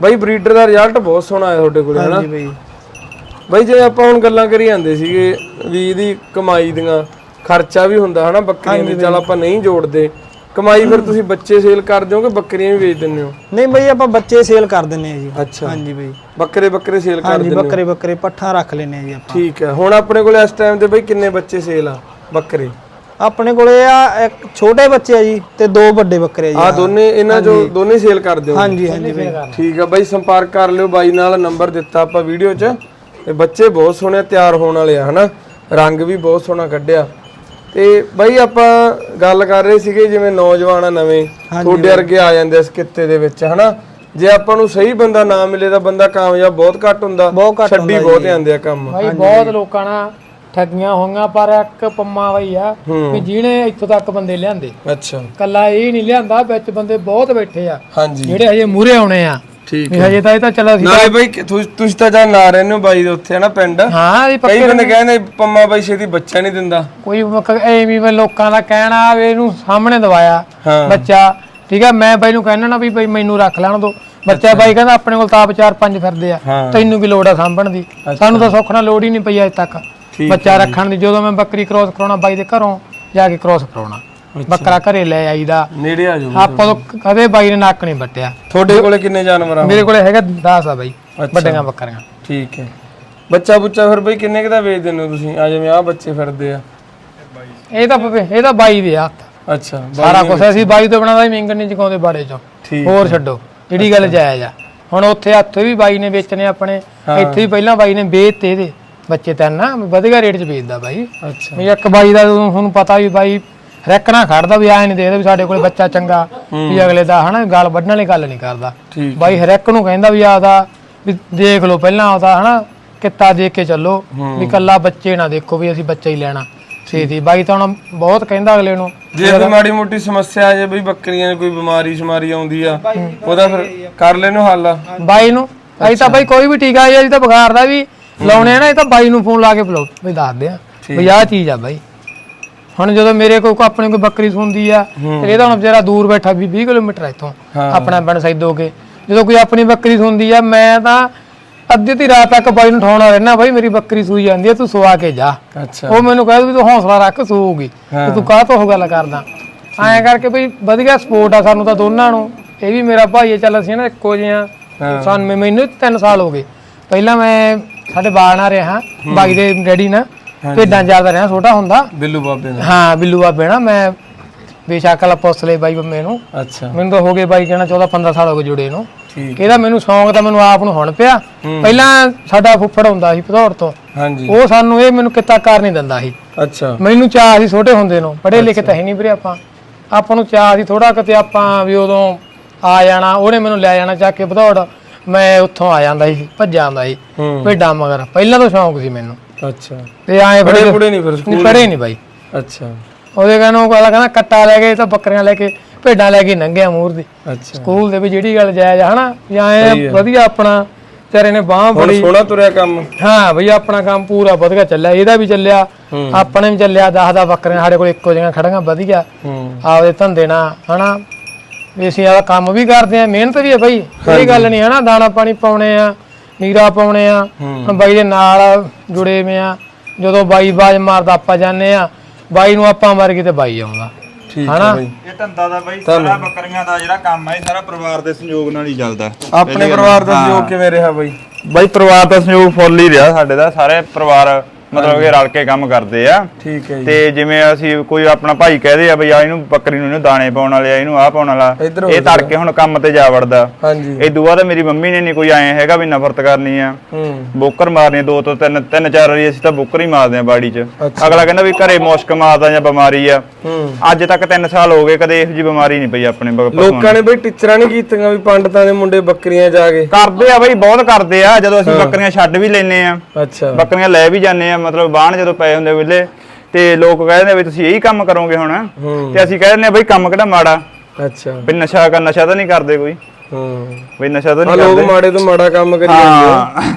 [SPEAKER 1] ਬਈ ਬਰੀਡਰ ਦਾ ਰਿਜ਼ਲਟ ਬਹੁਤ ਸੋਹਣਾ ਆਇਆ ਤੁਹਾਡੇ ਕੋਲੇ ਹਨਾ?
[SPEAKER 2] ਹਾਂਜੀ ਬਾਈ।
[SPEAKER 1] ਬਈ ਜੇ ਆਪਾਂ ਹੁਣ ਗੱਲਾਂ ਕਰੀ ਜਾਂਦੇ ਸੀਗੇ ਵੀ ਇਹਦੀ ਕਮਾਈ ਦੀਆਂ ਖਰਚਾ ਵੀ ਹੁੰਦਾ ਹਨਾ ਬੱਕਰੀਆਂ ਦੀ। ਚੱਲ ਆਪਾਂ ਨਹੀਂ ਜੋੜਦੇ। ਕਮਾਈ ਫਿਰ ਤੁਸੀਂ ਬੱਚੇ ਸੇਲ ਕਰ ਦਿਓਗੇ ਬੱਕਰੀਆਂ ਵੀ ਵੇਚ ਦਿੰਦੇ ਹੋ?
[SPEAKER 2] ਨਹੀਂ ਬਾਈ ਆਪਾਂ ਬੱਚੇ ਸੇਲ ਕਰ ਦਿੰਨੇ ਆ ਜੀ।
[SPEAKER 1] ਅੱਛਾ।
[SPEAKER 2] ਹਾਂਜੀ ਬਾਈ।
[SPEAKER 1] ਬੱਕਰੇ ਬੱਕਰੇ ਸੇਲ ਕਰ ਦਿੰਦੇ
[SPEAKER 2] ਬੱਕਰੇ ਬੱਕਰੇ ਪੱਠਾ ਰੱਖ ਲੈਨੇ ਆ ਜੀ ਆਪਾਂ।
[SPEAKER 1] ਠੀਕ ਹੈ। ਹੁਣ ਆਪਣੇ ਕੋਲੇ ਇਸ ਟਾਈਮ ਤੇ ਬਈ ਕਿੰਨੇ ਬੱਚੇ ਸੇਲ ਆ ਬੱਕਰੇ?
[SPEAKER 2] ਆਪਣੇ ਕੋਲੇ ਆ ਇੱਕ ਛੋਟੇ ਬੱਚੇ ਆ ਜੀ ਤੇ ਦੋ ਵੱਡੇ ਬੱਕਰੇ ਆ
[SPEAKER 1] ਆ
[SPEAKER 2] ਜੀ
[SPEAKER 1] ਦੋਨੇ ਇਹਨਾਂ ਜੋ ਦੋਨੇ ਸੇਲ ਕਰ ਦਿਓ
[SPEAKER 2] ਹਾਂਜੀ ਹਾਂਜੀ ਬਾਈ।
[SPEAKER 1] ਠੀਕ ਆ ਬਾਈ ਸੰਪਰਕ ਕਰ ਲਿਓ ਬਾਈ ਨਾਲ ਨੰਬਰ ਦਿੱਤਾ ਆਪਾਂ ਵੀਡੀਓ 'ਚ। ਤੇ ਬੱਚੇ ਬਹੁਤ ਸੋਹਣੇ ਤਿਆਰ ਹੋਣ ਵਾਲੇ ਆ ਹਨਾ? ਰੰਗ ਵੀ ਬਹੁਤ ਸੋਹਣਾ ਕੱਢਿਆ। ਤੇ ਬਾਈ ਆਪਾਂ ਗੱਲ ਕਰ ਰਹੇ ਸੀਗੇ ਜਿਵੇਂ ਨੌਜਵਾਨ ਆ ਨਵੇਂ ਤੁਹਾਡੇ ਵਰਗੇ ਆ ਜਾਂਦੇ ਇਸ ਕਿੱਤੇ ਦੇ ਵਿੱਚ ਹਨਾ? ਜੇ ਆਪਾਂ ਨੂੰ ਸਹੀ ਬੰਦਾ ਨਾ ਮਿਲੇ ਤਾਂ ਬੰਦਾ ਕਾਮਯਾਬ ਬਹੁਤ ਘੱਟ ਹੁੰਦਾ
[SPEAKER 2] ਬਹੁਤ ਘੱਟ
[SPEAKER 1] ਛੱਡੀ ਬਹੁਤ ਜਾਂਦੇ ਆ ਕੰਮ।
[SPEAKER 3] ਬਹੁਤ ਲੋਕਾਂ ਨਾਲ ਠੱਗੀਆਂ ਹੋਈਆਂ ਪਰ ਇੱਕ ਪੰਮਾ ਬਈ ਆ ਵੀ ਜਿਹਨੇ ਇੱਥੋਂ ਤੱਕ ਬੰਦੇ ਲਿਆਂਦੇ।
[SPEAKER 1] ਅੱਛਾ।
[SPEAKER 3] ਕੱਲਾ ਇਹ ਨਹੀਂ ਲਿਆਂਦਾ ਵਿੱਚ ਬੰਦੇ ਬਹੁਤ ਬੈਠੇ ਆ।
[SPEAKER 1] ਹਾਂਜੀ।
[SPEAKER 3] ਜਿਹੜੇ ਹਜੇ ਮੂਰੇ ਆਉਣੇ ਆ।
[SPEAKER 1] ਠੀਕ
[SPEAKER 3] ਵੀ ਹਜੇ ਤਾਂ ਇਹ ਤਾਂ ਚਲੋ ਸੀ
[SPEAKER 1] ਨਾਲੇ ਬਾਈ ਤੁਸੀਂ ਤਾਂ ਜਾਂ ਨਾ ਰਹਿੰਦੇ ਹੋ ਬਾਈ ਦੇ ਉੱਥੇ ਹਨਾ ਪਿੰਡ?
[SPEAKER 3] ਹਾਂ ਇਹ
[SPEAKER 1] ਕਈ ਬੰਦੇ ਕਹਿੰਦੇ ਪੰਮਾ ਬਾਈ ਛੇਤੀ ਬੱਚਾ ਨਹੀਂ ਦਿੰਦਾ।
[SPEAKER 3] ਕੋਈ ਐਵੇਂ ਵੀ ਲੋਕਾਂ ਦਾ ਕਹਿਣਾ ਵੀ ਇਹਨੂੰ ਸਾਹਮਣੇ ਦਵਾਇਆ।
[SPEAKER 1] ਹਾਂ।
[SPEAKER 3] ਬੱਚਾ ਠੀਕ ਆ ਮੈਂ ਬਾਈ ਨੂੰ ਕਹਿਣਾ ਨਾ ਵੀ ਬਈ ਮੈਨੂੰ ਰੱਖ ਲੈਣ ਦੋ। ਬੱਚਾ ਬਾਈ ਕਹਿੰਦਾ ਆਪਣੇ ਕੋਲ ਤਾਂ ਆਪ ਚਾਰ ਪੰਜ ਫਿਰਦੇ ਆ।
[SPEAKER 1] ਹਾਂ।
[SPEAKER 3] ਤੈਨੂੰ ਕੀ ਲੋੜ ਆ ਸਾਂਭਣ ਦੀ? ਸਾਨੂੰ ਤਾਂ ਸੁੱਖ ਨਾਲ ਲੋੜ ਹੀ ਨਹੀਂ ਪਈ ਅਜੇ ਤੱਕ। ਬੱਚਾ ਰੱਖਣ ਦੀ ਜਦੋਂ ਮੈਂ ਬੱਕਰੀ ਕ੍ਰੋਸ ਕਰਾਉਣਾ ਬਾਈ ਦੇ ਘਰੋਂ ਜਾ ਕੇ ਕ੍ਰੋਸ ਕਰਾਉਣਾ। ਬੱਕਰਾ ਘਰੇ ਲੈ ਆਈਦਾ।
[SPEAKER 1] ਨੇੜੇ ਆ ਜਾਓ
[SPEAKER 3] ਆਪਾਂ ਤੋਂ ਕਦੇ ਬਾਈ ਨੇ ਨੱਕ ਨਹੀਂ ਵੱਟਿਆ।
[SPEAKER 1] ਤੁਹਾਡੇ ਕੋਲੇ ਕਿੰਨੇ ਜਾਨਵਰ ਆ?
[SPEAKER 3] ਮੇਰੇ ਕੋਲੇ ਹੈਗਾ 10 ਆ ਬਾਈ ਵੱਡੀਆਂ ਬੱਕਰੀਆਂ।
[SPEAKER 1] ਠੀਕ ਹੈ। ਬੱਚਾ ਬੁੱਚਾ ਫਿਰ ਬਈ ਕਿੰਨੇ ਕੁ ਦਾ ਵੇਚ ਦਿੰਦੇ ਹੋ ਤੁਸੀਂ? ਆ ਜਿਵੇਂ ਆ ਬੱਚੇ ਫਿਰਦੇ ਆ।
[SPEAKER 3] ਇਹ ਤਾਂ ਇਹ ਤਾਂ ਬਾਈ ਦੇ ਹੱਥ।
[SPEAKER 1] ਅੱਛਾ
[SPEAKER 3] ਸਾਰਾ ਕੁਝ ਅਸੀਂ ਬਾਈ ਤੋਂ ਬਣਾਦਾ ਮਿੰਗਣ ਨਹੀਂ ਚਕਾਉਂਦੇ ਬਾੜੇ ਚੋਂ। ਹੋਰ ਛੱਡੋ ਜਿਹੜੀ ਗੱਲ ਜਾਇਜ਼ ਆ। ਹੁਣ ਉੱਥੇ ਹੱਥ ਵੀ ਬਾਈ ਨੇ ਵੇਚਣੇ ਆਪਣੇ। ਇੱਥੇ ਵੀ ਪਹਿਲਾਂ ਬਾਈ ਨੇ ਵੇਚਤੇ ਇਹਦੇ। ਬੱਚੇ ਤਾਂ ਨਾ ਵਧੀਆ ਰੇਟ 'ਚ ਵੇਚਦਾ ਬਾਈ।
[SPEAKER 1] ਅੱਛਾ।
[SPEAKER 3] ਵੀ ਇੱਕ ਬਾਈ ਦਾ ਤੁਹਾਨੂੰ ਪਤਾ ਵੀ ਬਾਈ ਰੈਕਣਾ ਖੜਦਾ ਵੀ ਐ ਨਹੀਂ ਦੇਖਦਾ ਵੀ ਸਾਡੇ ਕੋਲ ਬੱਚਾ ਚੰਗਾ ਵੀ ਅਗਲੇ ਦਾ ਹਨਾ ਗੱਲ ਵੱਢਣ ਵਾਲੀ ਗੱਲ ਨਹੀਂ ਕਰਦਾ।
[SPEAKER 1] ਠੀਕ
[SPEAKER 3] ਬਾਈ ਹਰੇਕ ਨੂੰ ਕਹਿੰਦਾ ਵੀ ਆਦਾ ਵੀ ਦੇਖ ਲਓ ਪਹਿਲਾਂ ਆਦਾ ਹਨਾ ਕਿੱਤਾ ਦੇਖ ਕੇ ਚੱਲੋ ਵੀ ਕੱਲਾ ਬੱਚੇ ਨਾ ਦੇਖੋ ਵੀ ਅਸੀਂ ਬੱਚਾ ਹੀ ਲੈਣਾ। ਛੇਤੀ ਬਾਈ ਤਾਂ ਹੁਣ ਬਹੁਤ ਕਹਿੰਦਾ ਅਗਲੇ ਨੂੰ।
[SPEAKER 1] ਜੇ ਕੋਈ ਮਾੜੀ ਮੋਟੀ ਸਮੱਸਿਆ ਆ ਜੇ ਬਈ ਬੱਕਰੀਆਂ ਕੋਈ ਬਿਮਾਰੀ ਸ਼ਮਾਰੀ ਆਉਂਦੀ ਆ ਉਹਦਾ ਫਿਰ ਕਰ ਲੈਣੋ ਹੱਲ।
[SPEAKER 3] ਬਾਈ ਨੂੰ ਅਸੀਂ ਤਾਂ ਬਾਈ ਕੋਈ ਵੀ ਟੀਕਾ ਹੈ ਅਸੀਂ ਤਾਂ ਬੁਖਾਰ ਦਾ ਵੀ ਲਾਉਣੇ ਆ ਨਾ ਇਹ ਤਾਂ ਬਾਈ ਨੂੰ ਫੋਨ ਲਾ ਕੇ ਬੁਲਾਓ। ਵੀ ਦੱਸਦੇ ਆ। ਵੀ ਆਹ ਚੀਜ਼ ਆ ਬਾਈ। ਹੁਣ ਜਦੋਂ ਮੇਰੇ ਕੋਲ ਆਪਣੇ ਕੋਈ ਬੱਕਰੀ ਸੁਣਦੀ ਆ ਤੇ ਇਹਦਾ ਹੁਣ ਵਿਚਾਰਾ ਦੂਰ ਬੈਠਾ ਵੀ 20 ਕਿਲੋਮੀਟਰ ਆ ਇੱਥੋਂ। ਆਪਣਾ ਪਿੰਡ ਸੈਦੋ ਕੇ। ਜਦੋਂ ਕੋਈ ਆਪਣੀ ਬੱਕਰੀ ਸੁਣਦੀ ਆ ਮੈਂ ਤਾਂ ਅੱਧੀ ਤੀ ਰਾਤ ਤੱਕ ਬਾਈ ਨੂੰ ਠਾਉਣਾ ਰਹਿਣਾ ਬਾਈ ਮੇਰੀ ਬੱਕਰੀ ਸੂਈ ਜਾਂਦੀ ਆ ਤੂੰ ਸਵਾ ਕੇ ਜਾ।
[SPEAKER 1] ਅੱਛਾ।
[SPEAKER 3] ਉਹ ਮੈਨੂੰ ਕਹਿੰਦਾ ਵੀ ਤੂੰ ਹੌਸਲਾ ਰੱਖ ਸੂਊਗੀ। ਤੇ ਤੂੰ ਕਾਹ ਤੋਂ ਗੱਲ ਕਰਦਾ? ਐਂ ਕਰਕੇ ਬਈ ਵਧੀਆ ਸਪੋਰਟ ਆ ਸਾਨੂੰ ਤਾਂ ਦੋਨਾਂ ਨੂੰ। ਇਹ ਵੀ ਮੇਰਾ ਭਾਈ ਹੈ ਚੱਲ ਅਸੀਂ ਨਾ ਇੱਕੋ ਜਿਹੇ ਆ। ਸਾਨੂੰ ਮੈਨੂੰ 3 ਸਾਲ ਹੋ ਗਏ। ਪਹਿਲਾਂ ਮੈਂ ਸਾਡੇ ਬਾਲਣਾ ਰਿਹਾ ਬਾਈ ਦੇ ਡੈਡੀ ਨਾਲ ਭੇਡਾਂ ਚਾਰਦਾ ਰਿਹਾ ਛੋਟਾ ਹੁੰਦਾ।
[SPEAKER 1] ਬਿੱਲੂ ਬਾਬੇ ਦਾ।
[SPEAKER 3] ਹਾਂ ਬਿੱਲੂ ਬਾਬੇ ਨਾਲ ਮੈਂ ਬੇਸ਼ੱਕ ਵਾਲਾ ਪੁੱਛ ਲਏ ਬਾਈ ਬੰਮੇ ਨੂੰ।
[SPEAKER 1] ਅੱਛਾ।
[SPEAKER 3] ਮੈਨੂੰ ਤਾਂ ਹੋ ਗਏ ਬਾਈ ਕਹਿਣਾ 14 15 ਸਾਲ ਹੋ ਗਏ ਜੁੜੇ ਨੂੰ।
[SPEAKER 1] ਠੀਕ।
[SPEAKER 3] ਇਹਦਾ ਮੈਨੂੰ ਸ਼ੌਂਕ ਤਾਂ ਮੈਨੂੰ ਆਪ ਨੂੰ ਹੁਣ ਪਿਆ। ਪਹਿਲਾਂ ਸਾਡਾ ਫੁੱਫੜ ਹੁੰਦਾ ਸੀ ਭਦੌੜ ਤੋਂ।
[SPEAKER 1] ਹਾਂਜੀ।
[SPEAKER 3] ਉਹ ਸਾਨੂੰ ਇਹ ਮੈਨੂੰ ਕਿੱਤਾ ਕਰ ਨਹੀਂ ਦਿੰਦਾ ਸੀ।
[SPEAKER 1] ਅੱਛਾ।
[SPEAKER 3] ਮੈਨੂੰ ਚਾਹ ਸੀ ਛੋਟੇ ਹੁੰਦੇ ਨੂੰ। ਪੜ੍ਹੇ ਲਿਖੇ ਤਾਂ ਹੈ ਨਹੀਂ ਵੀਰੇ ਆਪਾਂ। ਆਪਾਂ ਨੂੰ ਚਾਹ ਸੀ ਥੋੜਾ ਕਿਤੇ ਆਪਾਂ ਵੀ ਉਦੋਂ ਆ ਜਾਣਾ ਉਹਨੇ ਮੈਨੂੰ ਲੈ ਜਾਣਾ ਚੱਕ ਕੇ ਭਦੌੜ। ਮੈਂ ਉੱਥੋਂ ਆ ਜਾਂਦਾ ਸੀ ਭੱਜ ਜਾਂਦਾ ਸੀ
[SPEAKER 1] ਹੂੰ।
[SPEAKER 3] ਭੇਡਾਂ ਮਗਰ। ਪਹਿਲਾਂ ਤੋਂ ਸ਼ੌਂਕ ਸੀ ਮੈਨੂੰ।
[SPEAKER 1] ਅੱਛਾ।
[SPEAKER 3] ਤੇ ਆਏ
[SPEAKER 1] ਬੜੇ
[SPEAKER 3] ਬੜੇ
[SPEAKER 1] ਬੁੜੇ ਨਹੀਂ ਫਿਰ
[SPEAKER 3] ਨਹੀਂ
[SPEAKER 1] ਸਕੂਲ
[SPEAKER 3] ਪੜ੍ਹੇ ਨਹੀਂ ਬਾਈ।
[SPEAKER 1] ਅੱਛਾ।
[SPEAKER 3] ਉਹਦੇ ਕਹਿੰਦਾ ਉਹ ਕਹਿੰਦਾ ਕਹਿੰਦਾ ਕੱਟਾ ਲੈ ਕੇ ਤਾਂ ਬੱਕਰੀਆਂ ਲੈ ਕੇ ਭੇਡਾਂ ਲੈ ਕੇ ਲੰਘਿਆ ਮੂਰ ਦੀ।
[SPEAKER 1] ਅੱਛਾ।
[SPEAKER 3] ਸਕੂਲ ਦੇ ਵੀ ਜਿਹੜੀ ਗੱਲ ਜਾਇਜ਼ ਆ ਹਨਾ? ਜਾਂ ਇਹ ਵਧੀਆ ਆਪਣਾ ਤੇਰੇ ਨੇ ਬਾਹ
[SPEAKER 1] ਹੁਣ
[SPEAKER 3] ਬੜੀ
[SPEAKER 1] ਸੋਹਣਾ ਤੁਰਿਆ ਕੰਮ।
[SPEAKER 3] ਹਾਂ ਬਈ ਆਪਣਾ ਕੰਮ ਪੂਰਾ ਵਧੀਆ ਚੱਲਿਆ ਇਹਦਾ ਵੀ ਚੱਲਿਆ ਆਪਣੇ ਵੀ ਚੱਲਿਆ 10 10 ਬੱਕਰੀਆਂ ਸਾਡੇ ਕੋਲ ਇੱਕੋ ਜਿਹੀਆਂ ਖੜੀਆਂ ਵਧੀਆ।
[SPEAKER 1] ਹੂੰ।
[SPEAKER 3] ਆਪਦੇ ਧੰਦੇ ਨਾਲ ਹਨਾ? ਵੀ ਅਸੀਂ ਆਦਾ ਕੰਮ ਵੀ ਕਰਦੇ ਆ ਮਿਹਨਤ ਵੀ ਹੈ ਬਈ। ਇਹ ਗੱਲ ਨਹੀਂ ਹਨਾ ਦਾਣਾ ਪਾਣੀ ਪਾਉਣੇ ਆ ਨੀਰਾ ਪਾਉਣੇ ਆ ਬਾਈ ਦੇ ਨਾਲ ਜੁੜੇ ਹੋਏ ਆ। ਜਦੋਂ ਬਾਈ ਬਾਜ ਮਾਰਦਾ ਆਪਾਂ ਜਾਂਦੇ ਆ ਬਾਈ ਨੂੰ ਆਪਾਂ ਮਾਰ ਕੇ ਤੇ ਬਾਈ ਆਉਂਦਾ।
[SPEAKER 1] ਠੀਕ? ਹੈ ਬਈ।
[SPEAKER 4] ਇਹ ਧੰਦਾ ਦਾ ਬਾਈ ਸਾਰਾ ਬੱਕਰੀਆਂ ਦਾ ਜਿਹੜਾ ਕੰਮ ਹੈ ਇਹ ਸਾਰਾ ਪਰਿਵਾਰ ਦੇ ਸੰਯੋਗ ਨਾਲ ਹੀ ਚੱਲਦਾ।
[SPEAKER 1] ਆਪਣੇ ਪਰਿਵਾਰ ਦਾ ਸਹਿਯੋਗ ਕਿਵੇਂ ਰਿਹਾ ਬਈ?
[SPEAKER 4] ਬਾਈ ਪਰਿਵਾਰ ਦਾ ਸੰਯੋਗ ਫੁੱਲ ਹੀ ਰਿਹਾ ਸਾਡੇ ਦਾ ਸਾਰੇ ਪਰਿਵਾਰ ਮਤਲਬ ਕਿ ਰਲ ਕੇ ਕੰਮ ਕਰਦੇ ਆ।
[SPEAKER 1] ਠੀਕ ਹੈ ਜੀ।
[SPEAKER 4] ਤੇ ਜਿਵੇਂ ਅਸੀਂ ਕੋਈ ਆਪਣਾ ਭਾਈ ਕਹਦੇ ਆ ਬਈ ਆ ਇਹਨੂੰ ਬੱਕਰੀ ਨੂੰ ਇਹਨੂੰ ਦਾਣੇ ਪਾਉਣ ਵਾਲੇ ਆ ਇਹਨੂੰ ਆਹ ਪਾਉਣ ਵਾਲਾ ਇਹ ਤੜਕੇ ਹੁਣ ਕੰਮ ਤੇ ਜਾ ਵੜਦਾ।
[SPEAKER 1] ਹਾਂਜੀ।
[SPEAKER 4] ਇਹ ਦੂਆ ਤਾਂ ਮੇਰੀ ਮੰਮੀ ਨੇ ਨਹੀਂ ਕੋਈ ਐ ਹੈਗਾ ਵੀ ਨਫ਼ਰਤ ਕਰਨੀ ਆ।
[SPEAKER 1] ਹੂੰ।
[SPEAKER 4] ਬੋਕਰ ਮਾਰਨੀ ਦੋ ਤੋਂ ਤਿੰਨ ਤਿੰਨ ਚਾਰ ਵਾਰੀ ਅਸੀਂ ਤਾਂ ਬੋਕਰ ਹੀ ਮਾਰਦੇ ਆ ਬਾੜੀ 'ਚ। ਅਗਲਾ ਕਹਿੰਦਾ ਵੀ ਘਰੇ ਮੁਸ਼ਕ ਮਾਰਦਾ ਜਾਂ ਬਿਮਾਰੀ ਆ।
[SPEAKER 1] ਹੂੰ।
[SPEAKER 4] ਅੱਜ ਤੱਕ 3 ਸਾਲ ਹੋ ਗਏ ਕਦੇ ਇਹੋ ਜੀ ਬਿਮਾਰੀ ਨਹੀਂ ਪਈ ਆਪਣੇ
[SPEAKER 1] ਲੋਕਾਂ ਨੇ ਬਈ ਟੀਚਰਾਂ ਨਹੀਂ ਕੀਤੀਆਂ ਵੀ ਪੰਡਤਾਂ ਦੇ ਮੁੰਡੇ ਬੱਕਰੀਆਂ ਜਾ ਕੇ।
[SPEAKER 4] ਕਰਦੇ ਆ ਬਈ ਬਹੁਤ ਕਰਦੇ ਆ। ਜਦੋਂ ਅਸੀਂ ਬੱਕਰੀਆਂ ਛੱਡ ਵੀ ਲੈਨੇ ਆ।
[SPEAKER 1] ਅੱਛਾ।
[SPEAKER 4] ਬੱਕਰੀਆਂ ਲੈ ਵੀ ਜਾਂਦੇ ਆ। ਮਤਲਬ ਬਾਣ ਜਦੋਂ ਪਏ ਹੁੰਦੇ ਵੇਲੇ ਤੇ ਲੋਕ ਕਹਿੰਦੇ ਵੀ ਤੁਸੀਂ ਇਹੀ ਕੰਮ ਕਰੋਗੇ ਹੁਣ।
[SPEAKER 1] ਹੂੰ।
[SPEAKER 4] ਤੇ ਅਸੀਂ ਕਹਿੰਦੇ ਆ ਬਈ ਕੰਮ ਕਿਹੜਾ ਮਾੜਾ।
[SPEAKER 1] ਅੱਛਾ।
[SPEAKER 4] ਵੀ ਨਸ਼ਾ ਕਰ ਨਸ਼ਾ ਤਾਂ ਨਹੀਂ ਕਰਦੇ ਕੋਈ।
[SPEAKER 1] ਹੂੰ।
[SPEAKER 4] ਬਈ ਨਸ਼ਾ ਤਾਂ
[SPEAKER 1] ਆ
[SPEAKER 4] ਨਹੀਂ
[SPEAKER 1] ਲੋਕ
[SPEAKER 4] ਕਰਦੇ।
[SPEAKER 1] ਮਾੜੇ ਤੋਂ ਮਾੜਾ ਕੰਮ ਕਰੀ ਜਾਂਦੇ ਆ।
[SPEAKER 4] ਹਾਂ।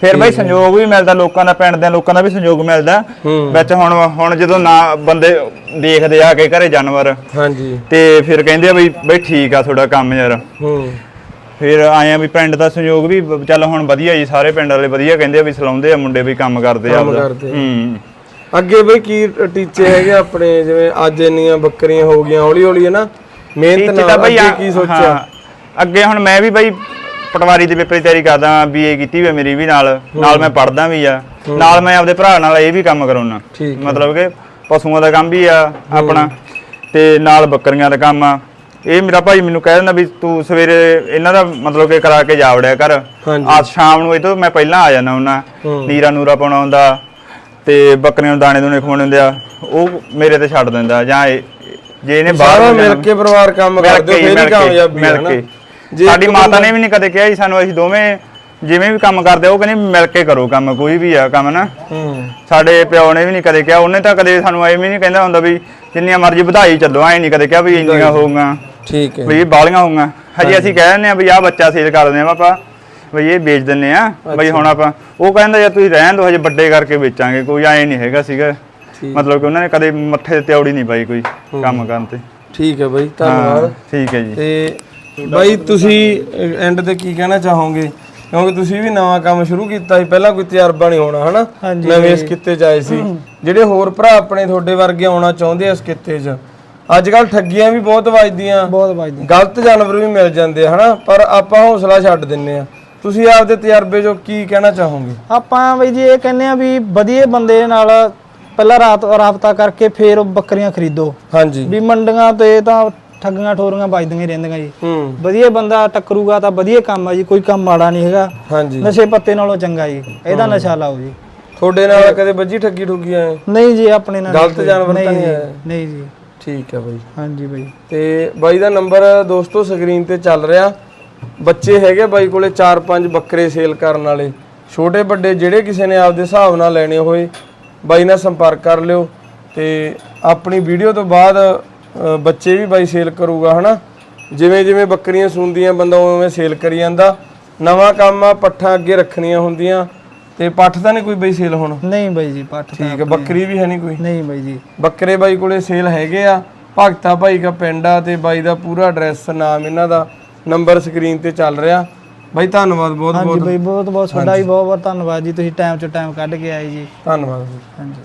[SPEAKER 4] ਫਿਰ ਬਈ ਸੰਯੋਗ ਵੀ ਮਿਲਦਾ ਲੋਕਾਂ ਦਾ ਪਿੰਡ ਦੇ ਲੋਕਾਂ ਦਾ ਵੀ ਸੰਯੋਗ ਮਿਲਦਾ।
[SPEAKER 1] ਹੂੰ।
[SPEAKER 4] ਵਿੱਚ ਹੁਣ ਹੁਣ ਜਦੋਂ ਨਾ ਬੰਦੇ ਦੇਖਦੇ ਆ ਕੇ ਘਰੇ ਜਾਨਵਰ।
[SPEAKER 1] ਹਾਂਜੀ।
[SPEAKER 4] ਤੇ ਫਿਰ ਕਹਿੰਦੇ ਆ ਬਈ ਬਈ ਠੀਕ ਆ ਤੁਹਾਡਾ ਕੰਮ ਯਾਰ।
[SPEAKER 1] ਹੂੰ।
[SPEAKER 4] ਫਿਰ ਆਏ ਆ ਵੀ ਪਿੰਡ ਦਾ ਸੰਯੋਗ ਵੀ ਬ- ਚੱਲ ਹੁਣ ਵਧੀਆ ਜੀ ਸਾਰੇ ਪਿੰਡ ਵਾਲੇ ਵਧੀਆ ਕਹਿੰਦੇ ਆ ਵੀ ਸਲਾਉਂਦੇ ਆ ਮੁੰਡੇ ਵੀ ਕੰਮ ਕਰਦੇ ਆ
[SPEAKER 1] ਕੰਮ
[SPEAKER 4] ਆਪਦਾ।
[SPEAKER 1] ਕਰਦੇ ਆ।
[SPEAKER 4] ਹੂੰ।
[SPEAKER 1] ਅੱਗੇ ਬਈ ਕੀ ਟੀਚੇ ਹੈਗੇ ਆਪਣੇ ਜਿਵੇਂ ਅੱਜ ਇੰਨੀਆਂ ਬੱਕਰੀਆਂ ਹੋ ਗਈਆਂ ਹੌਲੀ ਹੌਲੀ ਹੈ ਨਾ? ਮਿਹਨਤ
[SPEAKER 4] ਟੀਚੇ
[SPEAKER 1] ਨਾਲ
[SPEAKER 4] ਬਈ
[SPEAKER 1] ਅੱਗੇ ਕੀ ਸੋਚਿਆ?
[SPEAKER 4] ਹਾਂ, ਅੱਗੇ ਹੁਣ ਮੈਂ ਵੀ ਬਈ ਪਟਵਾਰੀ ਦੇ ਪੇਪਰ ਦੀ ਤਿਆਰੀ ਕਰਦਾ ਬੀਏ ਕੀਤੀ ਵੀ ਮੇਰੀ ਵੀ ਨਾਲ। ਨਾਲ ਮੈਂ ਪੜਦਾ ਵੀ ਆ। ਨਾਲ ਮੈਂ ਆਪਦੇ ਭਰਾ ਨਾਲ ਇਹ ਵੀ ਕੰਮ ਕਰਾਉਣਾ
[SPEAKER 1] ਠੀਕ
[SPEAKER 4] ਮਤਲਬ ਕਿ ਪਸ਼ੂਆਂ ਦਾ ਕੰਮ ਵੀ ਆ ਆਪਣਾ। ਤੇ ਨਾਲ ਬੱਕਰੀਆਂ ਦਾ ਕੰਮ ਆ। ਇਹ ਮੇਰਾ ਭਾਈ ਮੈਨੂੰ ਕਹਿ ਦਿੰਦਾ ਵੀ ਤੂੰ ਸਵੇਰੇ ਇਹਨਾਂ ਦਾ ਮਤਲਬ ਕਿ ਕਰਾ ਕੇ ਜਾ ਵੜਿਆ ਕਰ। ਆ ਸ਼ਾਮ ਨੂੰ ਇਹ ਤੋਂ ਮੈਂ ਪਹਿਲਾਂ ਆ ਜਾਣਾ ਹੁੰਦਾ। ਨੀਰਾ ਨੂਰਾ ਪਾਉਣਾ ਹੁੰਦਾ ਤੇ ਬੱਕਰੀਆਂ ਨੂੰ ਦਾਣੇ ਦੂਣੇ ਖਵਾਉਣੇ ਹੁੰਦੇ ਆ। ਉਹ ਮੇਰੇ ਤੇ ਛੱਡ ਦਿੰਦਾ ਜਾਂ ਇਹ- ਜੇ ਇਹਨੇ ਬਾਹਰ
[SPEAKER 1] ਮਿਲ ਕੇ ਪਰਿਵਾਰ ਕੰਮ ਕਰਦੇ ਫੇਰ ਹੀ ਕਾਮਯਾਬੀ ਹੈ ਨਾ।
[SPEAKER 4] ਸਾਡੀ ਮਾਤਾ ਨੇ ਵੀ ਨਹੀਂ ਕਦੇ ਕਿਹਾ ਜੀ ਸਾਨੂੰ ਅਸੀਂ ਦੋਵੇਂ ਜਿਵੇਂ ਵੀ ਕੰਮ ਕਰਦੇ ਆ, ਉਹ ਕਹਿੰਦੇ ਮਿਲ ਕੇ ਕਰੋ ਕੰਮ ਕੋਈ ਵੀ ਆ ਕੰਮ ਨਾ। ਸਾਡੇ ਪਿਓ ਨੇ ਵੀ ਨਹੀਂ ਕਦੇ ਕਿਹਾ ਉਹਨੇ ਤਾਂ ਕਦੇ ਸਾਨੂੰ ਐਵੇਂ ਨਹੀਂ ਕਹਿੰਦਾ ਹੁੰਦਾ ਵੀ ਜਿੰਨੀਆਂ ਮਰਜ਼ੀ ਵਧਾਈ ਚੱਲੋ ਐ ਨਹੀਂ ਕਦੇ ਕਿਹਾ ਵੀ ਇੰਨੀਆਂ ਹੋਊਗਾ।
[SPEAKER 1] ਠੀਕ ਹੈ।
[SPEAKER 4] ਵੀ ਇਹ ਬਾਲੀਆਂ ਹੋਊਗਾ ਹਜੇ ਅਸੀਂ ਕਹਿ ਦਿੰਦੇ ਆ ਵੀ ਆਹ ਬੱਚਾ ਸੇਲ ਕਰ ਦਿੰਦੇ ਆ ਪਾਪਾ ਵੀ ਇਹ ਵੇਚ ਦਿੰਨੇ ਆ ਬਈ ਹੁਣ ਆਪਾਂ ਉਹ ਕਹਿੰਦਾ ਯਾਰ ਤੁਸੀਂ ਰਹਿਣ ਦਿਓ ਹਜੇ ਵੱਡੇ ਕਰਕੇ ਵੇਚਾਂਗੇ। ਕੋਈ ਐ ਨਹੀਂ ਹੈਗਾ ਸੀਗਾ। ਮਤਲਬ ਕਿ ਉਹਨਾਂ ਨੇ ਕਦੇ ਮੱਥੇ ਤੇ ਔੜੀ ਨਹੀਂ ਪਾਈ ਕੋਈ ਕੰਮ ਕਰਨ ਤੇ।
[SPEAKER 1] ਠੀਕ ਹੈ ਬਈ ਧੰਨਵਾਦ।
[SPEAKER 4] ਠੀਕ ਹੈ ਜੀ।
[SPEAKER 1] ਤੇ ਬਾਈ ਤੁਸੀਂ ਐਂਡ ਤੇ ਕੀ ਕਹਿਣਾ ਚਾਹੋਗੇ? ਕਿਉਂਕਿ ਤੁਸੀਂ ਵੀ ਨਵਾਂ ਕੰਮ ਸ਼ੁਰੂ ਕੀਤਾ ਸੀ। ਪਹਿਲਾਂ ਕੋਈ ਤਜਰਬਾ ਨਹੀਂ ਹੋਣਾ ਹਨਾ। ਨਵੇਂ ਇਸ ਕਿੱਤੇ 'ਚ ਆਏ ਸੀ। ਜਿਹੜੇ ਹੋਰ ਭਰਾ ਆਪਣੇ ਤੁਹਾਡੇ ਵਰਗੇ ਆਉਣਾ ਚਾਹੁੰਦੇ ਆ ਇਸ ਕਿੱਤੇ 'ਚ ਅੱਜ ਕੱਲ ਠੱਗੀਆਂ ਵੀ ਬਹੁਤ ਵੱਜਦੀਆਂ।
[SPEAKER 2] ਬਹੁਤ ਵੱਜਦੀ
[SPEAKER 1] ਗਲਤ ਜਾਨਵਰ ਵੀ ਮਿਲ ਜਾਂਦੇ ਆ ਹਨਾ? ਪਰ ਆਪਾਂ ਹੌਸਲਾ ਛੱਡ ਦਿੰਨੇ ਆ। ਤੁਸੀਂ ਆਪਦੇ ਤਜਰਬੇ 'ਚੋਂ ਕੀ ਕਹਿਣਾ ਚਾਹੋਗੇ?
[SPEAKER 2] ਆਪਾਂ ਬਈ ਜੀ ਇਹ ਕਹਿੰਦੇ ਆ ਵੀ ਵਧੀਆ ਬੰਦੇ ਨਾਲ ਪਹਿਲਾਂ ਰਾਤ ਰਾਬਤਾ ਕਰਕੇ ਫੇਰ ਬੱਕਰੀਆਂ ਖਰੀਦੋ।
[SPEAKER 1] ਹਾਂਜੀ।
[SPEAKER 2] ਵੀ ਮੰਡੀਆਂ ਤੇ ਤਾਂ ਠੱਗੀਆਂ ਠੋਰੀਆਂ ਵੱਜਦੀਆਂ ਹੀ ਰਹਿੰਦੀਆਂ ਜੀ।
[SPEAKER 1] ਹੂੰ।
[SPEAKER 2] ਵਧੀਆ ਬੰਦਾ ਟੱਕਰੂਗਾ ਤਾਂ ਵਧੀਆ ਕੰਮ ਆ ਜੀ ਕੋਈ ਕੰਮ ਮਾੜਾ ਨਹੀਂ ਹੈਗਾ।
[SPEAKER 1] ਹਾਂਜੀ।
[SPEAKER 2] ਨਸ਼ੇ ਪੱਤੇ ਨਾਲੋਂ ਚੰਗਾ ਜੀ। ਇਹਦਾ ਨਸ਼ਾ ਲਾਓ ਜੀ।
[SPEAKER 1] ਤੁਹਾਡੇ ਨਾਲ ਕਦੇ ਵੱਜੀ ਠੱਗੀ ਠੁੱਗੀ ਆਏ
[SPEAKER 2] ਨਹੀਂ ਜੀ ਆਪਣੇ ਨਾਲ
[SPEAKER 1] ਗਲਤ ਜਾਨਵਰ ਤਾਂ ਨਹੀਂ
[SPEAKER 2] ਜੀ,
[SPEAKER 1] ਆਇਆ?
[SPEAKER 2] ਨਹੀਂ ਜੀ।
[SPEAKER 1] ਠੀਕ ਹੈ ਬਾਈ।
[SPEAKER 2] ਹਾਂਜੀ ਬਾਈ।
[SPEAKER 1] ਤੇ ਬਾਈ ਦਾ ਨੰਬਰ ਦੋਸਤੋ ਸਕਰੀਨ ਤੇ ਚੱਲ ਰਿਹਾ। ਬੱਚੇ ਹੈਗੇ ਬਾਈ ਕੋਲੇ 4-5 ਬੱਕਰੇ ਸੇਲ ਕਰਨ ਵਾਲੇ। ਛੋਟੇ ਵੱਡੇ ਜਿਹੜੇ ਕਿਸੇ ਨੇ ਆਪਦੇ ਹਿਸਾਬ ਨਾਲ ਲੈਣੇ ਹੋਏ, ਬਾਈ ਨਾਲ ਸੰਪਰਕ ਕਰ ਲਿਓ। ਤੇ ਆਪਣੀ ਵੀਡੀਓ ਤੋਂ ਬਾਅਦ ਬੱਚੇ ਵੀ ਬਾਈ ਸੇਲ ਕਰੂਗਾ, ਹਨਾ? ਜਿਵੇਂ ਜਿਵੇਂ ਬੱਕਰੀਆਂ ਸੁੰਦੀਆਂ ਬੰਦਾ ਉਵੇਂ ਸੇਲ ਕਰੀ ਜਾਂਦਾ। ਨਵਾਂ ਕੰਮ ਆ, ਪੱਠਾਂ ਅੱਗੇ ਰੱਖਣੀਆਂ ਹੁੰਦੀਆਂ। ਤੇ ਪੱਠ ਤਾਂ ਨਹੀਂ ਕੋਈ ਬਾਈ ਸੇਲ ਹੁਣ?
[SPEAKER 2] ਨਹੀਂ ਬਈ ਜੀ ਪੱਠ ਤਾਂ
[SPEAKER 1] ਠੀਕ ਹੈ ਬੱਕਰੀ ਵੀ ਹੈ ਨਹੀਂ ਕੋਈ?
[SPEAKER 2] ਨਹੀਂ ਬਈ ਜੀ।
[SPEAKER 1] ਬੱਕਰੇ ਬਾਈ ਕੋਲੇ ਸੇਲ ਹੈਗੇ ਆ ਭਗਤਾ ਭਾਈ ਦਾ ਪਿੰਡ ਆ ਤੇ ਬਾਈ ਦਾ ਪੂਰਾ ਐਡਰੈਸ ਨਾਮ ਇਹਨਾਂ ਦਾ ਨੰਬਰ ਸਕਰੀਨ ਤੇ ਚੱਲ ਰਿਹਾ। ਬਾਈ ਧੰਨਵਾਦ ਬਹੁਤ
[SPEAKER 2] ਹਾਂਜੀ
[SPEAKER 1] ਬਹੁਤ।
[SPEAKER 2] ਬਈ ਬਹੁਤ ਬਹੁਤ ਤੁਹਾਡਾ ਵੀ ਬਹੁਤ ਬਹੁਤ ਧੰਨਵਾਦ ਜੀ ਤੁਸੀਂ ਟਾਈਮ ਚੋਂ ਟਾਈਮ ਕੱਢ ਕੇ ਆਏ ਜੀ।
[SPEAKER 1] ਧੰਨਵਾਦ
[SPEAKER 2] ਹਾਂਜੀ।